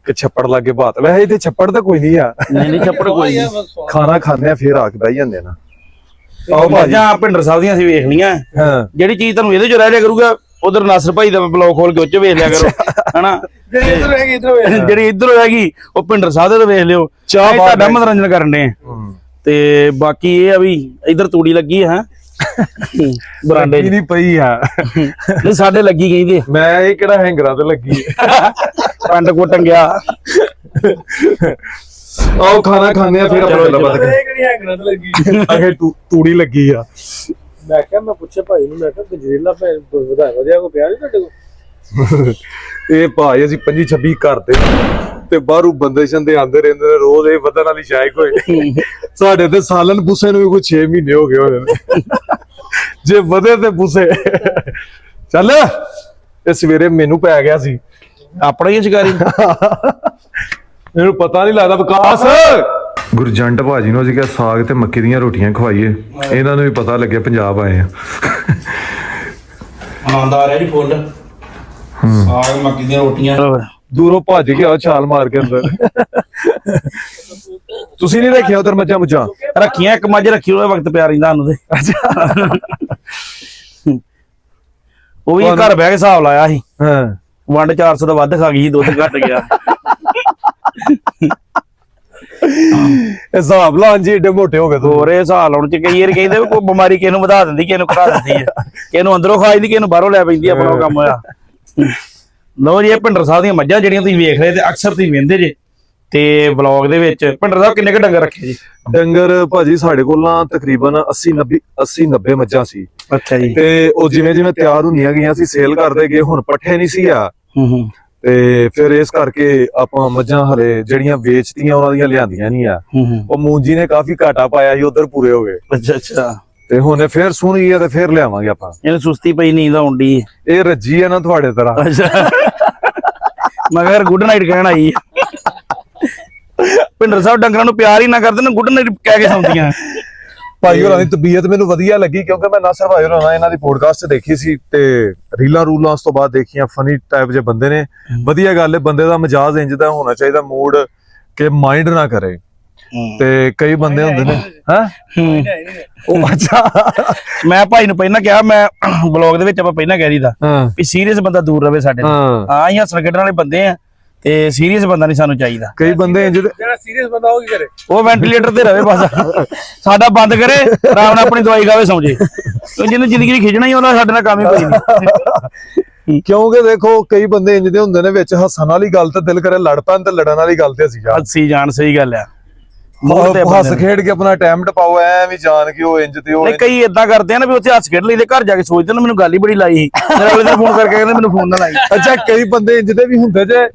ਕਿ ਛੱਪੜ ਲੱਗੇ ਬਾਤ ਵੈਸੇ ਇੱਥੇ ਛੱਪੜ ਤਾਂ ਕੋਈ ਨਹੀਂ ਆ। ਨਹੀਂ ਨਹੀਂ ਛੱਪੜ ਕੋਈ ਨਹੀਂ। ਖਾਣਾ ਖਾਂਦੇ ਆ ਫਿਰ ਆ ਕੇ ਬਹਿ ਜਾਂਦੇ ਆ ਨਾ। ਆਓ ਭਾਜੀ ਮੱਝਾਂ ਭਿੰਡਰ ਸਾਹਿਬ ਦੀਆਂ ਅਸੀਂ ਵੇਖ ਲਈਆਂ। ਹਾਂ। ਜਿਹੜੀ ਚੀਜ਼ ਤੁਹਾਨੂੰ ਇਹਦੇ ਚ ਰਹਿ ਜਾ ਕਰੂਗਾ ਉਧਰ ਨਾਸਰ ਭਾਈ ਦਾ ਬਲੌਗ ਖੋਲ ਕੇ ਉੱਚ ਵੇਖ ਲਿਆ ਕਰੋ ਹਨਾ? ਜਿਹੜੀ ਇਧਰ ਹੈਗੀ ਇਧਰ ਜਿਹੜੀ ਇਧਰ ਹੈਗੀ ਉਹ ਭਿੰਡਰ ਸਾਹਿਬ ਦੇ ਤੋਂ ਵੇਖ ਲਿਓ। ਚਾਹ ਤੁਹਾਡਾ ਮਨੋਰੰਜਨ ਕਰਨ ਦੇ ਤੇ ਬਾਕੀ ਇਹ ਆ ਵੀ ਇਧਰ ਤੂੜੀ ਲੱਗੀ ਹੈ? ਬਰਾਂਡੇ ਨਹੀਂ ਪਈ ਆ। ਨਹੀਂ ਸਾਡੇ ਲੱਗੀ ਗਈ ਤੇ ਮੈਂ ਇਹ ਕਿਹੜਾ ਹੈਂਗਰਾਂ ਤੇ ਲੱਗੀ ਹੈ ਪੰਡ ਕੋ ਟੰਗਿਆ ਆਓ ਖਾਣਾ ਖਾਂਦੇ ਆ ਫਿਰ ਆਪਾਂ ਗੱਲਾਂ ਬਾਤ। ਕਰਾਂਗੇ ਕਿਹੜੀ ਹੈਗੀ ਨਾ ਲੱਗੀ? ਅਗੇ ਤੂੜੀ ਲੱਗੀ ਆ। ਮੈਂ ਕਿਹਾ ਮੈਂ ਪੁੱਛਿਆ ਭਾਈ ਨੂੰ ਮੈਂ ਕਿਹਾ ਗਜਰੇਲਾ ਭੈਣ ਵਧਾਇਆ ਵਧਿਆ ਕੋ ਪਿਆ ਨਹੀਂ ਤੁਹਾਡੇ ਕੋਲ? <laughs> ਇਹ ਭਾਈ ਅਸੀਂ 25 26 ਕਰਦੇ ਤੇ ਬਾਹਰੋਂ ਬੰਦੇ ਸ਼ੰਦੇ ਆਂਦੇ ਰਹਿੰਦੇ ਨੇ ਰੋਜ਼ ਇਹ ਵਧਣ ਵਾਲੀ ਸ਼ਾਇਕ ਹੋਏ <laughs> ਸਾਡੇ ਤੇ ਸਾਲਨ ਬੁੱਸੇ ਨੂੰ ਵੀ ਕੋਈ 6 ਮਹੀਨੇ ਹੋ ਗਏ ਹੋਣੇ ਨੇ। <laughs> ਜੇ ਵਧੇ ਤੇ ਬੁੱਸੇ। ਚੱਲ ਇਹ ਸਵੇਰੇ ਮੈਨੂੰ ਪੈ ਗਿਆ ਸੀ। ਆਪਣਾ ਹੀ ਸ਼ਿਕਾਰੀ ਇਹਨੂੰ ਪਤਾ ਨਹੀਂ ਲੱਗਦਾ ਵਿਕਾਸ। ਗੁਰਜੰਟ ਭਾਜੀ ਨੂੰ ਅਸੀਂ ਕਿਹਾ ਸਾਗ ਤੇ ਮੱਕੀ ਦੀਆਂ ਰੋਟੀਆਂ ਖਵਾਈਏ। ਇਹਨਾਂ ਨੂੰ ਵੀ ਪਤਾ ਲੱਗਿਆ ਪੰਜਾਬ ਆਏ ਆ। ਆਨੰਦ ਆ ਰਿਹਾ ਜੀ ਫੁੱਲ। ਸਾਗ ਮੱਕੀ ਦੀਆਂ ਰੋਟੀਆਂ। ਦੂਰੋਂ ਭੱਜ ਕੇ ਆ ਛਾਲ ਮਾਰ ਕੇ ਅੰਦਰ। ਤੁਸੀਂ ਨਹੀਂ ਰੱਖਿਆ ਉਧਰ ਮੱਝਾਂ ਮੁੱਝਾਂ? ਰੱਖੀਆਂ ਇੱਕ ਮੱਝ ਰੱਖੀ ਉਹਦਾ ਵਕਤ ਪਿਆ ਰਹਿੰਦਾ ਸਾਨੂੰ ਤੇ। ਉਹ ਵੀ ਘਰ ਬਹਿ ਕੇ ਹਿਸਾਬ ਲਾਇਆ ਸੀ। ਹਾਂ। ਵੰਡ 400 ਦਾ ਵੱਧ ਖਾ ਗਈ ਸੀ ਦੁੱਧ ਘਟ ਗਿਆ। ਹਿਸਾਬ ਲਾਉਣ ਜੀ ਏਡੇ ਮੋਟੇ ਹੋ ਗਏ ਤੂੰ ਹੋਰ ਇਹ ਹਿਸਾਬ ਲਾਉਣ ਚ ਕਈ ਵਾਰ ਕਹਿੰਦੇ ਵੀ ਕੋਈ ਬਿਮਾਰੀ ਕਿਸੇ ਨੂੰ ਵਧਾ ਦਿੰਦੀ ਕਿਸੇ ਨੂੰ ਘਟਾ ਦਿੰਦੀ ਹੈ ਕਿਸੇ ਨੂੰ ਅੰਦਰੋਂ ਖਾ ਜਾਂਦੀ ਕਿਸੇ ਨੂੰ ਬਾਹਰੋਂ ਲੈ ਪੈਂਦੀ ਆ, ਆਪਣਾ ਉਹ ਕੰਮ ਹੋਇਆ। ਲਓ ਜੀ ਇਹ ਭਿੰਡਰ ਸਾਹਿਬ ਦੀਆਂ ਮੱਝਾਂ ਜਿਹੜੀਆਂ ਤੁਸੀਂ ਵੇਖ ਰਹੇ ਤੇ ਅਕਸਰ ਤੁਸੀਂ ਵੇਂਦੇ ਜੇ। ਤੇ ਵਲੌਗ ਦੇ ਵਿੱਚ ਭਿੰਡਰ ਸਾਹਿਬ ਕਿੰਨੇ ਕ ਡੰਗਰ ਰੱਖੇ ਜੀ? ਡੰਗਰ ਭਾਜੀ ਸਾਡੇ ਕੋਲ ਨਾ ਤਕਰੀਬਨ 80 90 80 90 ਮੱਝਾਂ ਸੀ। ਅੱਛਾ ਜੀ। ਤੇ ਉਹ ਜਿਵੇਂ ਜਿਵੇਂ ਤਿਆਰ ਹੁੰਦੀਆਂ ਗਈਆਂ ਸੀ ਸੇਲ ਕਰਦੇ ਗਏ ਹੁਣ ਪੱਠੇ ਨਹੀਂ ਸੀ ਆ। ਹੂੰ ਹੂੰ। ਤੇ ਫਿਰ ਇਸ ਕਰਕੇ ਆਪਾਂ ਮੱਝਾਂ ਹਲੇ ਜਿਹੜੀਆਂ ਵੇਚਤੀਆਂ ਉਹਨਾਂ ਦੀਆਂ ਲਿਆਂਦੀਆਂ ਨਹੀਂ ਆ। ਉਹ ਮੂੰਜੀ ਨੇ ਕਾਫੀ ਘਾਟਾ ਪਾਇਆ ਸੀ ਉਧਰ ਪੂਰੇ ਹੋ ਗਏ। ਅੱਛਾ ਅੱਛਾ। ਤੇ ਹੁਣ ਫਿਰ ਸੁਣੀ ਆ ਤੇ ਫਿਰ ਲਿਆਵਾਂਗੇ ਆਪਾਂ। ਇਹਨੂੰ ਸੁਸਤੀ ਪਈ ਨੀਂਦ ਆਉਂਦੀ ਇਹ ਰੱਜੀ ਆ ਨਾ ਤੁਹਾਡੇ ਤਰ੍ਹਾਂ। ਅੱਛਾ। ਮੈਂ ਕਿਹਾ ਗੁੱਡ ਨਾਈਟ ਕਹਿਣ ਆਈ। ਭਿੰਡਰ ਸਾਹਿਬ ਡੰਗਰਾਂ ਨੂੰ ਪਿਆਰ ਹੀ ਨਾ ਕਰਦੇ ਨਾ ਗੁੱਡ ਨਾਈਟ ਕਹਿ ਕੇ ਸੌਂਦੀਆਂ। ਭਾਈ ਹੋਰਾਂ ਦੀ ਤਬੀਅਤ ਮੈਨੂੰ ਵਧੀਆ ਲੱਗੀ ਕਿਉਂਕਿ ਮੈਂ ਨਾਸਰ ਭਾਈ ਹੋਰਾਂ ਨਾਲ ਇਹਨਾਂ ਦੀ ਪੋਡਕਾਸਟ ਦੇਖੀ ਸੀ ਤੇ ਰੀਲਾਂ ਰੂਲਾਂ ਉਸ ਤੋਂ ਬਾਅਦ ਦੇਖੀਆਂ ਫਨੀ ਟਾਈਪ ਦੇ ਬੰਦੇ ਨੇ। ਵਧੀਆ ਗੱਲ ਹੈ ਬੰਦੇ ਦਾ ਮਜਾਜ ਇੰਜ ਦਾ ਹੋਣਾ ਚਾਹੀਦਾ ਮੂਡ ਕਿ ਮਾਈਂਡ ਨਾ ਕਰੇ। ਤੇ ਕਈ ਬੰਦੇ ਹੁੰਦੇ ਨੇ ਹੈ। ਉਹ ਅੱਛਾ। ਮੈਂ ਭਾਈ ਨੂੰ ਪਹਿਲਾਂ ਕਿਹਾ ਮੈਂ ਬਲੌਗ ਦੇ ਵਿੱਚ ਆਪਾਂ ਪਹਿਲਾਂ ਕਹਿ ਹਾਂ। ਵੀ ਸੀਰੀਅਸ ਬੰਦਾ ਦੂਰ ਰਵੇ ਸਾਡੇ ਤੋਂ ਹਾਂ। ਹਾਂ ਹੱਸਣ ਖੇਡਣ ਵਾਲੇ ਬੰਦੇ ਆ। ਤੇ ਸੀਰੀਅਸ ਬੰਦਾ ਨਹੀਂ ਸਾਨੂੰ ਚਾਹੀਦਾ। ਕਈ ਬੰਦੇ ਇੰਜ ਦੇ ਜਿਹੜਾ ਸੀਰੀਅਸ ਬੰਦਾ ਉਹ ਕੀ ਕਰੇ? ਉਹ ਵੈਂਟੀਲੇਟਰ ਤੇ ਰਵੇ ਬਸ। ਸਾਡਾ ਬੰਦ ਕਰੇ ਆਰਾਮ ਨਾਲ ਆਪਣੀ ਦਵਾਈ ਖਾਵੇ ਸੌਂ ਜੇ। ਜਿਹਨੇ ਜ਼ਿੰਦਗੀ 'ਚ ਖਿੱਚਣਾ ਹੀ ਉਹਦਾ ਸਾਡੇ ਨਾਲ ਕੰਮ ਹੀ ਕੋਈ ਨਹੀਂ। ਕਿਉਂਕਿ ਦੇਖੋ ਕਈ ਬੰਦੇ ਇੰਜ ਦੇ ਹੁੰਦੇ ਨੇ ਵਿੱਚ ਹੱਸਣ ਵਾਲੀ ਗੱਲ ਤੇ ਦਿਲ ਕਰੇ ਲੜ ਪੈਣ ਤੇ ਲੜਨ ਵਾਲੀ ਗੱਲ ਤੇ ਅਸੀਂ ਜਾ। ਅੱਸੀ ਜਾਣ ਸਹੀ ਗੱਲ ਆ। ਮੂੰਹ ਤੇ ਹੱਸ ਖੇਡ ਕੇ ਆਪਣਾ ਟਾਈਮ ਟਪਾਓ ਐ ਵੀ ਜਾਣ ਕੇ ਉਹ ਇੰਜ ਤੇ ਉਹ ਨਹੀਂ ਕਈ ਇਦਾਂ ਕਰਦੇ ਆ ਨਾ ਵੀ ਉੱਥੇ ਹੱਸ ਖੇਡ ਲਈਦੇ ਘਰ ਜਾ ਕੇ ਸੋਚਦੇ ਨੇ ਮੈਨੂੰ ਗੱਲ ਹੀ ਬੜੀ ਲਾਈ ਸੀ। ਮੇਰੇ ਅਗਲੇ ਦਿਨ ਫੋਨ ਕਰਕੇ ਕਹਿੰਦੇ ਮੈਨੂੰ ਫੋਨ ਨਾ ਲਾਈ। ਅੱਛਾ ਕਈ ਬੰਦੇ ਇੰਜ ਦੇ ਵੀ ਹੁੰਦੇ ਜੇ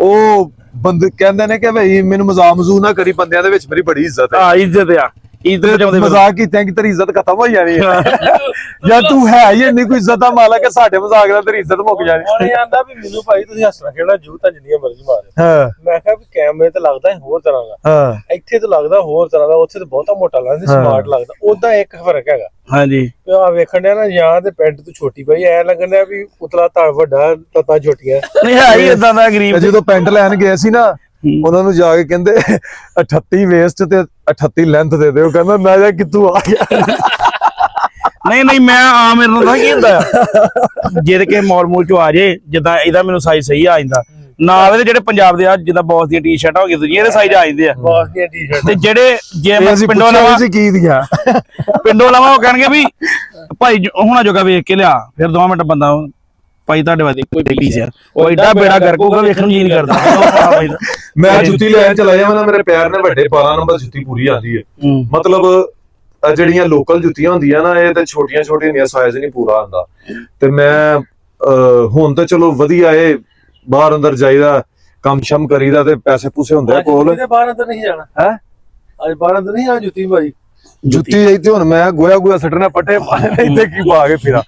ਉਹ ਬੰਦੇ ਕਹਿੰਦੇ ਨੇ ਕਿ ਭਈ ਮੈਨੂੰ ਮਜ਼ਾਕ ਮਜ਼ੂ ਨਾ ਕਰੀ, ਬੰਦਿਆਂ ਦੇ ਵਿੱਚ ਮੇਰੀ ਬੜੀ ਇੱਜ਼ਤ ਹੈ। ਆ ਇੱਜ਼ਤ ਆ। ਇੱਜ਼ਤ ਬਚਾਉਂਦੇ ਫਿਰਦੇ। ਮਜ਼ਾਕ ਕੀਤੇ ਕਿ ਤੇਰੀ ਇੱਜ਼ਤ ਖਤਮ ਹੋ ਜਾਣੀ ਹੈ <laughs> ਜਾਂ ਤੂੰ ਹੈ ਹੀ ਇੰਨੀ ਕੋਈ ਇੱਜ਼ਤ ਦਾ ਮਾਲਕ ਹੈ ਸਾਡੇ ਮਜ਼ਾਕ ਨਾਲ ਤੇਰੀ ਇੱਜ਼ਤ ਮੁੱਕ ਜਾਣੀ। ਉਹਨੇ ਆਂਦਾ ਵੀ ਮੈਨੂੰ ਭਾਈ ਤੁਸੀਂ ਹੱਸਣਾ ਖੇਡਣਾ ਜੂ ਤਾਂ ਜਿੰਨੀਆਂ ਮਰਜ਼ੀ ਮਾਰੇ। ਹਾਂ। ਮੈਂ ਕਿਹਾ ਵੀ ਕੈਮਰੇ ਤੇ ਲੱਗਦਾ ਹੈ ਹੋਰ ਤਰ੍ਹਾਂ ਦਾ। ਹਾਂ। ਇੱਥੇ ਤਾਂ ਲੱਗਦਾ ਹੋਰ ਤਰ੍ਹਾਂ ਦਾ ਉੱਥੇ ਤਾਂ ਬਹੁਤਾ ਮੋਟਾ ਲੱਗਦਾ ਹਾਂ। ਸਮਾਰਟ ਲੱਗਦਾ। ਉਦਾਂ ਇੱਕ ਫ਼ਰਕ ਹੈਗਾ। ਹਾਂਜੀ। ਤੇ ਆ ਵੇਖਣ ਡਿਆ ਨਾ ਜਾਂ ਤੇ ਪੈਂਟ ਤੋਂ ਛੋਟੀ ਪਈ ਐ ਲੱਗਣ ਡਿਆ ਵੀ ਉਤਲਾ ਧੜ ਵੱਡਾ ਤਤਾ ਛੋਟੀਆਂ। ਨਹੀਂ ਹੈ ਹੀ ਇਦਾਂ ਦਾ ਗਰੀਬ ਤੇ ਜਦੋਂ ਪੈਂਟ ਲੈਣ ਗਏ ਸੀ ਨਾ ਉਹਨਾਂ ਨੂੰ ਜਾ ਕੇ ਕਹਿੰਦੇ 38 ਵੇਸਟ ਤੇ 38 ਲੈਂਥ ਦੇ ਦਿਓ। ਕਹਿੰਦਾ ਮੈਂ ਜਾ ਕਿੱਥੋਂ ਆ ਗਿਆ? ਨਹੀਂ ਨਹੀਂ ਮੈਂ ਆ ਮੇਰੇ ਨਾਲ ਤਾਂ ਕੀ ਹੁੰਦਾ <laughs> ਜਿਹਦੇ ਕੇ ਮੌਲ ਮੂਲ ਚੋਂ ਆ ਜੇ ਜਿੱਦਾਂ ਇਹਦਾ ਮੈਨੂੰ ਸਾਈਜ਼ ਸਹੀ ਆ ਜਾਂਦਾ। ਨਾਲ ਇਹਦੇ ਜਿਹੜੇ ਪੰਜਾਬ ਦੇ ਆ ਜਿੱਦਾਂ ਬੌਸ ਦੀਆਂ ਟੀ-ਸ਼ਰਟਾਂ ਹੋ ਗਈਆਂ ਦੂਜੀਆਂ ਇਹਦੇ ਸਾਈਜ਼ ਆ ਜਾਂਦੇ ਆ। ਬਾਸ ਦੀਆਂ ਟੀ-ਸ਼ਰਟ ਤੇ ਜਿਹੜੇ ਜੇ ਮੈਂ ਅਸੀਂ ਪਿੰਡੋਂ ਲਵਾਂ ਸੀ ਕੀ ਦੀਆਂ? ਪਿੰਡੋਂ ਲਵਾਂ ਉਹ ਕਹਿਣਗੇ ਵੀ ਭਾਈ ਜ- ਹੁਣਾ ਜੋਗਾ ਵੇਖ ਕੇ ਲਿਆ। ਫਿਰ ਦੋ ਮਿੰਟ ਬੰਦਾ ਭਾਈ ਤੁਹਾਡੇ ਵਾਦੀ ਕੋਈ ਬੇਟੀ ਸਿਆ ਉਹ ਐਡਾ ਬੇੜਾ ਗਰਕੂਗਾ ਵੇਖਣ ਨੂੰ ਜੀ ਨਹੀਂ ਕਰਦਾ। ਮੈਂ ਜੁੱਤੀ ਲੈਣ ਚਲਾ ਜਾਵਾਂ ਨਾ ਮੇਰੇ ਪੈਰ ਨੇ ਵੱਡੇ 12 ਨੰਬਰ ਜੁੱਤੀ ਪੂਰੀ ਆਂਦੀ ਹੈ। ਮਤਲਬ ਜਿਹੜੀਆਂ ਲੋਕਲ ਜੁੱਤੀਆਂ ਹੁੰਦੀਆਂ ਨਾ ਇਹ ਤੇ ਛੋਟੀਆਂ ਛੋਟੀਆਂ ਹੁੰਦੀਆਂ ਸਾਈਜ਼ ਨਹੀਂ ਪੂਰਾ ਆਂਦਾ ਤੇ ਮੈਂ ਹੁਣ ਤਾਂ ਚਲੋ ਵਧੀਆ ਏ ਬਾਹਰ ਅੰਦਰ ਜਾਈਦਾ ਕੰਮ ਸ਼ਮ ਕਰੀਦਾ ਤੇ ਪੈਸੇ ਪੂਸੇ ਹੁੰਦੇ ਆ ਕੋਲ। ਤੇ ਬਾਹਰ ਅੰਦਰ ਨਹੀਂ ਜਾਣਾ। ਹੈ? ਅੱਜ ਬਾਹਰ ਅੰਦਰ ਨਹੀਂ ਜਾਣਾ ਜੁੱਤੀ ਭਾਈ? ਜੁੱਤੀ ਇੱਥੇ ਹੁਣ ਮੈਂ ਗੋਇਆ ਗੋਇਆ ਸੱਟਣਾ ਪੱਟੇ ਪਾਣੇ ਇੱਥੇ ਕੀ ਪਾ ਕੇ ਫਿਰਾਂ।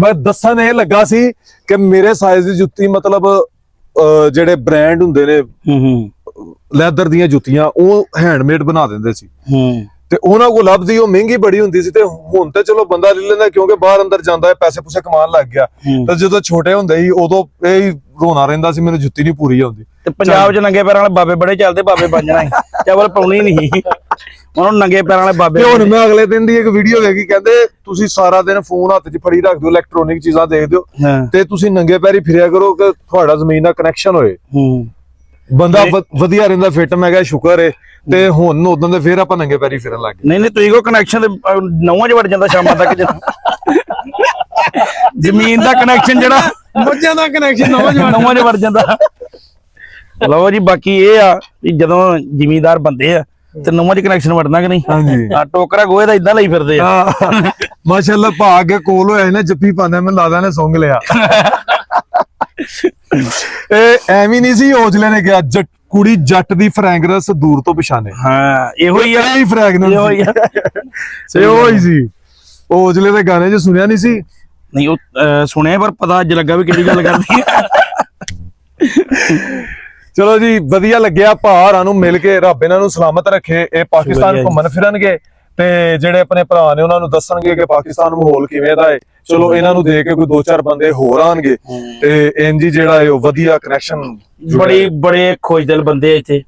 ਮੈਂ ਦੱਸਣ ਇਹ ਲੱਗਾ ਸੀ ਕਿ ਮੇਰੇ ਸਾਈਜ਼ ਦੀ ਜੁੱਤੀ ਮਤਲਬ ਜਿਹੜੇ ਬ੍ਰਾਂਡ ਹੁੰਦੇ ਨੇ ਹੂੰ ਹੂੰ। ਲੈਦਰ ਦੀਆਂ ਜੁੱਤੀਆਂ ਉਹ ਹੈਂਡਮੇਡ ਬਣਾ ਦਿੰਦੇ ਸੀ। ਹੂੰ। ਤੇ ਉਹਨਾਂ ਕੋਲ ਲੱਭਦੀ ਉਹ ਮਹਿੰਗੀ ਬੜੀ ਹੁੰਦੀ ਸੀ ਤੇ ਹੁਣ ਤੇ ਚਲੋ ਬੰਦਾ ਲੈ ਲੈਂਦਾ ਕਿਉਂਕਿ ਬਾਹਰ ਅੰਦਰ ਜਾਂਦਾ ਹੈ ਪੈਸੇ ਪੂਸੇ ਕਮਾਉਣ ਲੱਗ ਗਿਆ। ਤੇ ਜਦੋਂ ਛੋਟੇ ਹੁੰਦੇ ਸੀ ਉਦੋਂ ਇਹ ਹੀ ਰੋਣਾ ਰਹਿੰਦਾ ਸੀ ਮੈਨੂੰ ਜੁੱਤੀ ਨਹੀਂ ਪੂਰੀ ਆਉਂਦੀ। ਤੇ ਪੰਜਾਬ 'ਚ ਨੰਗੇ ਪੈਰਾਂ ਵਾਲੇ ਬਾਬੇ ਬੜੇ ਚੱਲਦੇ ਬਾਬੇ ਬਣ ਜਾਣਾ ਚਾਵਲ ਪਾਉਣੀ ਨਹੀਂ। ਉਹਨਾਂ ਨੂੰ ਨੰਗੇ ਪੈਰਾਂ ਵਾਲੇ ਬਾਬੇ ਤੇ ਹੁਣ ਮੈਂ ਅਗਲੇ ਦਿਨ ਦੀ ਇੱਕ ਵੀਡੀਓ ਵੇਖੀ ਕਹਿੰਦੇ ਤੁਸੀਂ ਸਾਰਾ ਦਿਨ ਫੋਨ ਹੱਥ 'ਚ ਫੜੀ ਰੱਖਦੇ ਹੋ ਇਲੈਕਟ੍ਰੋਨਿਕ ਚੀਜ਼ਾਂ ਦੇਖਦੇ ਹੋ ਹਾਂ। ਤੇ ਤੁਸੀਂ ਨੰਗੇ ਪੈਰੀ ਫਿਰਿਆ ਕਰੋ ਕਿ ਤੁਹਾਡਾ ਜ਼ਮੀਨ ਨਾਲ ਕਨੈਕਸ਼ਨ ਹੋਏ। ਹੂੰ। ਬੰਦਾ ਵਧੀਆ ਰਹਿੰਦਾ ਫਿੱਟ ਮੈਂ ਕਿਹਾ ਸ਼ੁਕਰ ਏ। ਤੇ ਹੁਣ ਉਦੋਂ ਦੇ ਫੇਰ ਆਪਾਂ ਨੰਗੇ ਪੈਰੀ ਫਿਰਨ ਲੱਗ ਗਏ। ਨਹੀਂ ਨਹੀਂ ਤੁਸੀਂ ਕੋ ਕਨੈਕਸ਼ਨ ਤੇ ਨੌਵਾਂ 'ਚ ਵੜ ਜਾਂਦਾ ਸ਼ਾਮਾਂ ਤੱਕ ਜ਼ਮੀਨ ਦਾ ਕਨੈਕਸ਼ਨ ਜਿਹੜਾ ਮੱਝਾਂ ਦਾ ਕਨੈਕਸ਼ਨ ਨਵਾਂ ਨੌਵਾਂ 'ਚ ਵੜ ਜਾਂਦਾ। ਲਓ ਜੀ ਬਾਕੀ ਇਹ ਆ ਵੀ ਜਦੋਂ ਜ਼ਿਮੀਂਦਾਰ ਬੰਦੇ ਆ ਤੇ ਨੌਵਾਂ 'ਚ ਕਨੈਕਸ਼ਨ ਵੜਨਾ ਕਿ ਨਹੀਂ? ਹਾਂਜੀ। ਆ ਟੋਕਰਾ ਗੋਹੇ ਦਾ ਇਦਾਂ ਲਈ ਫਿਰਦੇ ਆ। ਮਾਸ਼ਾਅੱਲਾ ਭਾਗ ਕੇ ਕੋਲ ਹੋਇਆ ਇਹਨੇ ਜੱਫੀ ਪਾਉਂਦਾ ਮੈਨੂੰ ਲੱਗਦਾ ਇਹਨੇ ਸੁੰਘ ਲਿਆ। ਇਹ ਐਵੇਂ ਨਹੀਂ ਸੀ ਔਜਲੇ ਨੇ ਕਿਹਾ ਜੱਟ ਕੁੜੀ ਜੱਟ ਦੀ ਫ੍ਰੈਗਰੈਂਸ ਦੂਰ ਤੋਂ ਪਛਾਣੇ। ਹਾਂ ਇਹੋ ਹੀ ਆ। ਇਹ ਹੀ ਫ੍ਰੈਗਰੈਂਸ ਇਹੋ ਹੀ ਸੇ। ਉਹ ਹੀ ਸੀ। ਔਜਲੇ ਦੇ ਗਾਣੇ 'ਚ ਸੁਣਿਆ ਨਹੀਂ ਸੀ। ਨਹੀਂ ਉਹ ਸੁਣਿਆ ਪਰ ਪਤਾ ਅੱਜ ਲੱਗਾ ਵੀ ਕਿਹੜੀ ਗੱਲ ਕਰਦੀ ਆ। ਚਲੋ ਜੀ ਵਧੀਆ ਲੱਗਿਆ ਭਾਰਾਂ ਨੂੰ ਮਿਲ ਕੇ ਰੱਬ ਇਹਨਾਂ ਨੂੰ ਸਲਾਮਤ ਰੱਖੇ ਇਹ ਪਾਕਿਸਤਾਨ। ਘੁੰਮਣ ਫਿਰਨਗੇ। ਤੇ ਜਿਹੜੇ ਆਪਣੇ ਭਰਾ ਨੇ ਉਹਨਾਂ ਨੂੰ ਦੱਸਣਗੇ ਕਿ ਪਾਕਿਸਤਾਨ ਮਾਹੌਲ ਕਿਵੇਂ ਦਾ ਹੈ। ਚਲੋ ਇਹਨਾਂ ਨੂੰ ਦੇਖ ਕੇ ਕੋਈ ਦੋ ਚਾਰ ਬੰਦੇ ਹੋਰ ਆਣਗੇ ਤੇ ਇੰਜੀ ਜਿਹੜਾ ਹੈ ਉਹ ਵਧੀਆ ਕਨੈਕਸ਼ਨ ਬੜੀ ਬੜੇ ਖੋਜਦਲ ਬੰਦੇ ਇੱਥੇ।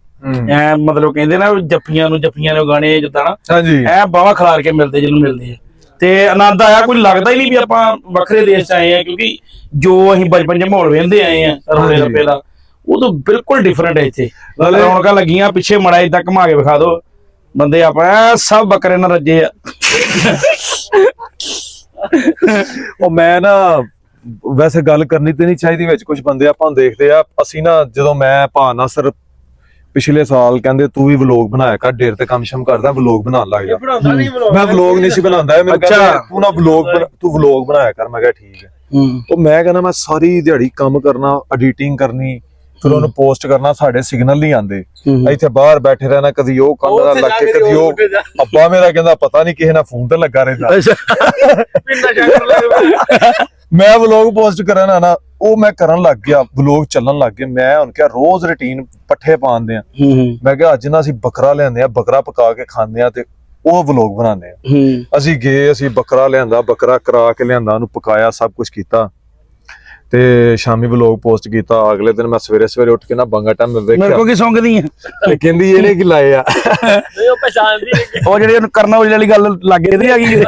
ਐ ਮਤਲਬ ਕਹਿੰਦੇ ਨਾ ਜੱਫੀਆਂ ਨੂੰ ਜੱਫੀਆਂ ਨੂੰ ਗਾਣੇ ਜਿੱਦਾਂ ਨਾ। ਹਾਂਜੀ। ਐ ਬਾਵਾ ਖਲਾਰ ਕੇ ਮਿਲਦੇ ਜਿਹਨੂੰ ਮਿਲਦੇ ਆ। ਤੇ ਆਨੰਦ ਆਇਆ ਕੋਈ ਲੱਗਦਾ ਹੀ ਨਹੀਂ ਵੀ ਆਪਾਂ ਵੱਖਰੇ ਦੇਸ਼ ਚ ਆਏ ਆ ਕਿਉਂਕਿ ਜੋ ਅਸੀਂ ਬਚਪਨ ਚ ਮਾਹੌਲ ਵੇਂਦੇ ਆਏ ਆ ਰੋਲੇ। ਰੱਪੇ ਦਾ ਉਹ ਤਾਂ ਬਿਲਕੁਲ ਡਿਫਰੈਂਟ ਹੈ ਇੱਥੇ। ਰੌਣਕਾਂ ਲੱਗੀਆਂ ਪਿੱਛੇ ਮੜਾ ਇਦਾਂ ਘੁਮਾ ਕੇ ਵਿਖਾ ਦਿਓ। ਬੰਦੇ ਆਪਾਂ ਐਂ ਸਭ ਬੱਕਰੇ ਨਾਲ ਰੱਜੇ ਆ। ਉਹ ਮੈਂ ਨਾ ਵੈਸੇ ਗੱਲ ਕਰਨੀ ਤੇ ਨਹੀਂ ਚਾਹੀਦੀ ਵਿੱਚ ਕੁਝ ਬੰਦੇ ਆਪਾਂ ਦੇਖਦੇ ਆ। ਅਸੀਂ ਨਾ ਜਦੋਂ ਮੈਂ ਭਾ ਨਾਸਰ ਪਿਛਲੇ ਸਾਲ ਕਹਿੰਦੇ ਤੂੰ ਵੀ ਵਲੌਗ ਬਣਾਇਆ ਕਰ ਢੇਰ ਤੇ ਕੰਮ ਸ਼ਮ ਕਰਦਾ ਵਲੌਗ ਬਣਾਉਣ ਲੱਗ ਜਾ। ਮੈਂ ਵਲੌਗ ਨਹੀਂ ਸੀ ਬਣਾਉਂਦਾ ਮੈਨੂੰ ਅੱਛਾ। ਕਹਿੰਦਾ ਤੂੰ ਨਾ ਵਲੌਗ ਤੂੰ ਵਲੌਗ ਬਣਾਇਆ ਕਰ। ਮੈਂ ਕਿਹਾ ਠੀਕ ਹੂੰ। ਉਹ ਮੈਂ ਕਹਿੰਦਾ ਮੈਂ ਸਾਰੀ ਦਿਹਾੜੀ ਕੰਮ ਕਰਨਾ ਐਡੀਟਿੰਗ ਕਰਨੀ ਫਿਰ ਉਹਨੂੰ ਪੋਸਟ ਕਰਨਾ ਸਾਡੇ ਸਿਗਨਲ ਨਹੀਂ ਆਉਂਦੇ। ਇੱਥੇ ਬਾਹਰ ਬੈਠੇ ਰਹਿਣਾ ਕਦੀ ਉਹ ਕੰਮ ਨਾਲ ਲੱਗ ਕੇ ਕਦੀ ਉਹ ਅੱਬਾ ਮੇਰਾ ਕਹਿੰਦਾ ਪਤਾ ਨਹੀਂ ਕਿਸੇ ਨਾਲ ਫੋਨ ਤੇ ਲੱਗਾ ਰਹਿੰਦਾ। ਮੈਂ ਵਲੌਗ ਪੋਸਟ ਕਰਨ ਆ ਨਾ ਉਹ ਮੈਂ ਕਰਨ ਲੱਗ ਗਿਆ ਵਲੌਗ ਚੱਲਣ ਲੱਗ ਗਏ ਮੈਂ ਹੁਣ ਕਿਹਾ ਰੋਜ਼ ਰੁਟੀਨ ਪੱਠੇ ਪਾਉਂਦੇ ਆ। ਮੈਂ ਕਿਹਾ ਅੱਜ ਨਾ ਅਸੀਂ ਬੱਕਰਾ ਲਿਆਂਦੇ ਆ ਬੱਕਰਾ ਪਕਾ ਕੇ ਖਾਂਦੇ ਆ ਤੇ ਉਹ ਵਲੌਗ ਬਣਾਉਂਦੇ ਆ। ਹੂੰ। ਅਸੀਂ ਗਏ ਅਸੀਂ ਬੱਕਰਾ ਲਿਆਂਦਾ ਬੱਕਰਾ ਕਰਾ ਕੇ ਲਿਆਂਦਾ ਉਹਨੂੰ ਪਕਾਇਆ ਸਭ ਕੁਝ ਕੀਤਾ। ਤੇ ਸ਼ਾਮੀ ਵਲੌਗ ਪੋਸਟ ਕੀਤਾ ਅਗਲੇ ਦਿਨ ਮੈਂ ਸਵੇਰੇ ਸਵੇਰੇ ਉੱਠ ਕੇ ਨਾ ਬੰਗਾ ਟਾਈਮ ਮੇਰੇ ਵੇਖਿਆ। ਕੋ ਕੀ ਸੌਂਗਦੀ ਆ ਤੇ ਕਹਿੰਦੀ ਇਹਨੇ ਕੀ ਲਾਏ ਆ? ਨਹੀਂ ਉਹ ਪਛਾਣਦੀ ਨਹੀਂ ਉਹ ਜਿਹੜੀ ਉਹਨੂੰ ਕਰਨਾ ਔਜਲੇ ਵਾਲੀ ਗੱਲ ਲੱਗ ਰਹੀ ਆ ਗਈ।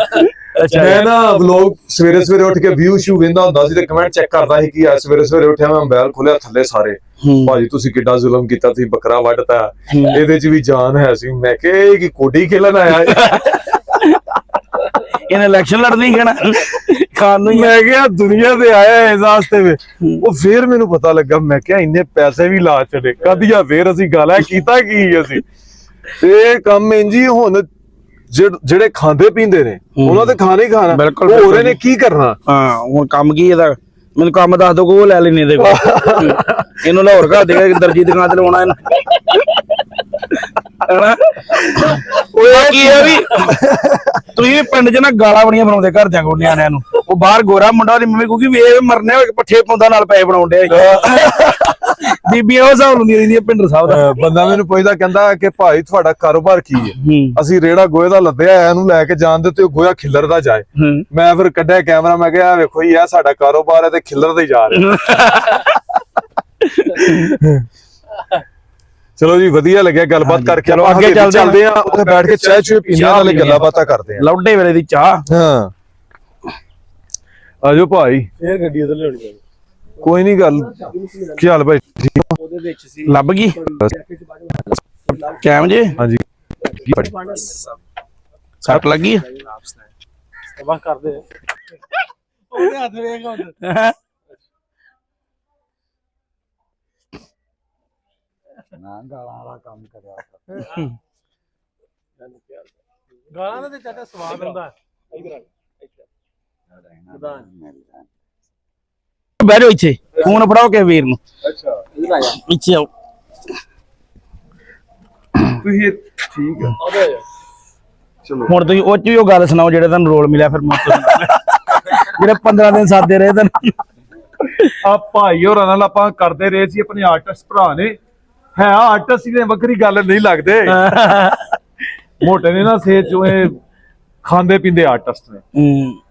ਅੱਛਾ। ਮੈਂ ਨਾ ਵਲੌਗ ਸਵੇਰੇ ਸਵੇਰੇ ਉੱਠ ਕੇ ਵਿਊ ਸ਼ੂ ਵੇਂਦਾ ਹੁੰਦਾ ਸੀ ਤੇ ਕਮੈਂਟ ਚੈੱਕ ਕਰਦਾ ਸੀ ਕਿ ਅੱਜ ਸਵੇਰੇ ਸਵੇਰੇ ਉੱਠਿਆ ਮੈਂ ਮੋਬਾਈਲ ਖੋਲਿਆ ਥੱਲੇ ਸਾਰੇ। ਹੂੰ। ਭਾਜੀ ਤੁਸੀਂ ਕਿੱਡਾ ਜ਼ੁਲਮ ਕੀਤਾ ਤੁਸੀਂ ਬੱਕਰਾ ਵੱਢਤਾ। ਇਹਦੇ 'ਚ ਵੀ ਜਾਨ ਹੈ ਸੀ। ਮੈਂ ਕਿਹਾ ਇਹ ਕੀ ਕੋਡੀ ਖੇਲਣ ਆਇਆ ਹੈ? ਇਹਨੇ ਇਲੈਕਸ਼ਨ ਲੜਨੀ ਕਹਿਣਾ। ਖਾਣ ਨੂੰ। ਮੈਂ ਕਿਹਾ ਦੁਨੀਆ ਤੇ ਆਇਆ ਇਸ ਵਾਸਤੇ ਵੇ। ਉਹ ਫੇਰ ਮੈਨੂੰ ਪਤਾ ਲੱਗਾ ਮੈਂ ਕਿਹਾ ਇੰਨੇ ਪੈਸੇ ਵੀ ਲਾ ਚਲੇ ਕਦੀਆਂ ਫੇਰ ਅਸੀਂ ਗਾਲਾਂ ਕੀਤਾ ਕੀ ਅਸੀਂ? ਇਹ ਕੰਮ ਇੰਜੀ ਹੁਣ ਜਿਹੜੇ- ਖਾਂਦੇ ਪੀਂਦੇ ਨੇ ਉਹਨਾਂ ਤੇ ਖਾਣਾ ਖਾਣਾ। ਉਹ ਹੋਰੇ ਨੇ ਕੀ ਕਰਨਾ? ਹਾਂ ਹੁਣ ਕੰਮ ਕੀ ਇਹਦਾ? ਮੈਨੂੰ ਕੰਮ ਦੱਸ ਦੋ ਕੋ ਲੈ ਲੈਣੇ ਇਹਦੇ ਕੋਲ ਇਹਨੂੰ ਲਾਹੌਰ ਘਰ ਦੇ ਦਰਜੀ ਦੁਕਾਨ ਤੇ ਲਵਾਉਣਾ ਇਹਨੂੰ। ਹਨਾ? ਉਹ ਕੀ ਹੈ ਵੀ ਤੁਸੀਂ ਪਿੰਡ 'ਚ ਨਾ ਗਾਲਾਂ ਬੜੀਆਂ ਬਣਾਉਂਦੇ ਘਰ ਜਾ ਕੋ ਨਿਆਣਿਆਂ ਨੂੰ। ਉਹ ਬਾਹਰ ਗੋਰਾ ਮੁੰਡਾ ਉਹਦੀ ਮੰਮੀ ਕਹੂਗੀ ਵੀ ਇਹ ਮਰਨੇ ਹੋਏ ਪੱਠੇ ਪਾਉਂਦਾ ਨਾਲ ਪੈਸੇ ਬਣਾਉਣ ਡਿਆ ਬੀਬੀਆਂ ਉਹ ਹਿਸਾਬ ਹੁੰਦੀਆਂ ਰਹਿੰਦੀਆਂ ਪਿੰਡਰ ਸਾਹਿਬ ਦਾ। ਅਹ ਬੰਦਾ ਮੈਨੂੰ ਪੁੱਛਦਾ ਕਹਿੰਦਾ ਕਿ ਭਾਈ ਤੁਹਾਡਾ ਕਾਰੋਬਾਰ ਕੀ ਹੈ? ਅਸੀਂ ਰੇੜਾ ਗੋਏ ਦਾ ਲੱਦਿਆ ਇਹਨੂੰ ਲੈ ਕੇ ਜਾਂਦੇ ਤੇ ਉਹ ਗੋਇਆ ਖਿੱਲਰਦਾ ਜਾਏ। ਮੈਂ ਫਿਰ ਕੱਢਿਆ ਕੈਮਰਾ ਮੈਂ ਕਿਹਾ ਵੇਖੋ ਇਹ ਸਾਡਾ ਕਾਰੋਬਾਰ ਹੈ ਤੇ ਖਿੱਲਰਦਾ ਹੀ ਜਾ ਰਿਹਾ <laughs> ਚਲੋ ਜੀ ਵਧੀਆ ਲੱਗਿਆ ਗੱਲਬਾਤ ਕਰਕੇ। ਚਲੋ ਆਪਾਂ ਅੱਗੇ ਚੱਲਦੇ ਆ ਉੱਥੇ ਬੈਠ ਕੇ ਚਾਹ ਚੂਹ ਪੀਂਦੇ ਆ ਨਾਲੇ ਗੱਲਾਂ। ਬਾਤਾਂ ਕਰਦੇ ਆ ਲੌਡੇ ਵੇਲੇ ਦੀ ਚਾਹ। ਹਾਂ। ਆਜੋ ਭਾਈ। ਫੇਰ ਗੱਡੀ ਉਧਰ ਲਿਆਉਣੀ ਪੈਣੀ ਕੋਈ ਨਹੀਂ ਗੱਲ। ਕੀ ਹਾਲ ਭਾਈ? ਉਹਦੇ ਵਿੱਚ ਸੀ। ਲੱਭ ਗਈ? ਕੈਮ ਜੇ? ਹਾਂਜੀ। ਸੱਟ ਲੱਗੀ ਆ? ਬਸ ਕਰਦੇ ਆ। ਉਹਦੇ ਹੱਥ ਵੇਖ ਹੁਣ ਹੈਂ? ਗਾਲਾਂ ਦਾ ਤੇ ਚਾਚਾ ਸਵਾਦ ਹੁੰਦਾ। ਬਹਿ ਜਾਓ ਇੱਥੇ ਫੋਨ ਫੜਾਓ ਕੇ ਵੀਰ ਨੂੰ। ਅੱਛਾ ਇੱਥੇ ਆਓ। ਤੁਸੀਂ ਠੀਕ ਆ। ਹੁਣ ਤੁਸੀਂ ਉਹ ਚ ਉਹ ਗੱਲ ਸੁਣਾਓ ਜਿਹੜੇ ਤੁਹਾਨੂੰ ਰੋਲ ਮਿਲਿਆ ਫਿਰ ਮੈਂ ਜਿਹੜੇ 15 ਦਿਨ ਸਾਦੇ ਰਹੇ ਤੁਹਾਨੂੰ। ਆ ਭਾਈ ਹੋਰਾਂ ਨਾਲ ਆਪਾਂ ਕਰਦੇ ਰਹੇ ਸੀ ਆਪਣੇ ਆਰਟਿਸਟ ਭਰਾ ਨੇ। ਹੈ ਆਰਟਿਸਟ ਹੀ ਨੇ ਵੱਖਰੀ ਗੱਲ ਨਹੀਂ ਲੱਗਦੇ। <laughs> ਮੋਟੇ ਨੇ ਨਾ ਸੇ ਚੋਂ ਇਹ ਖਾਂਦੇ ਪੀਂਦੇ ਆਰਟਿਸਟ ਨੇ।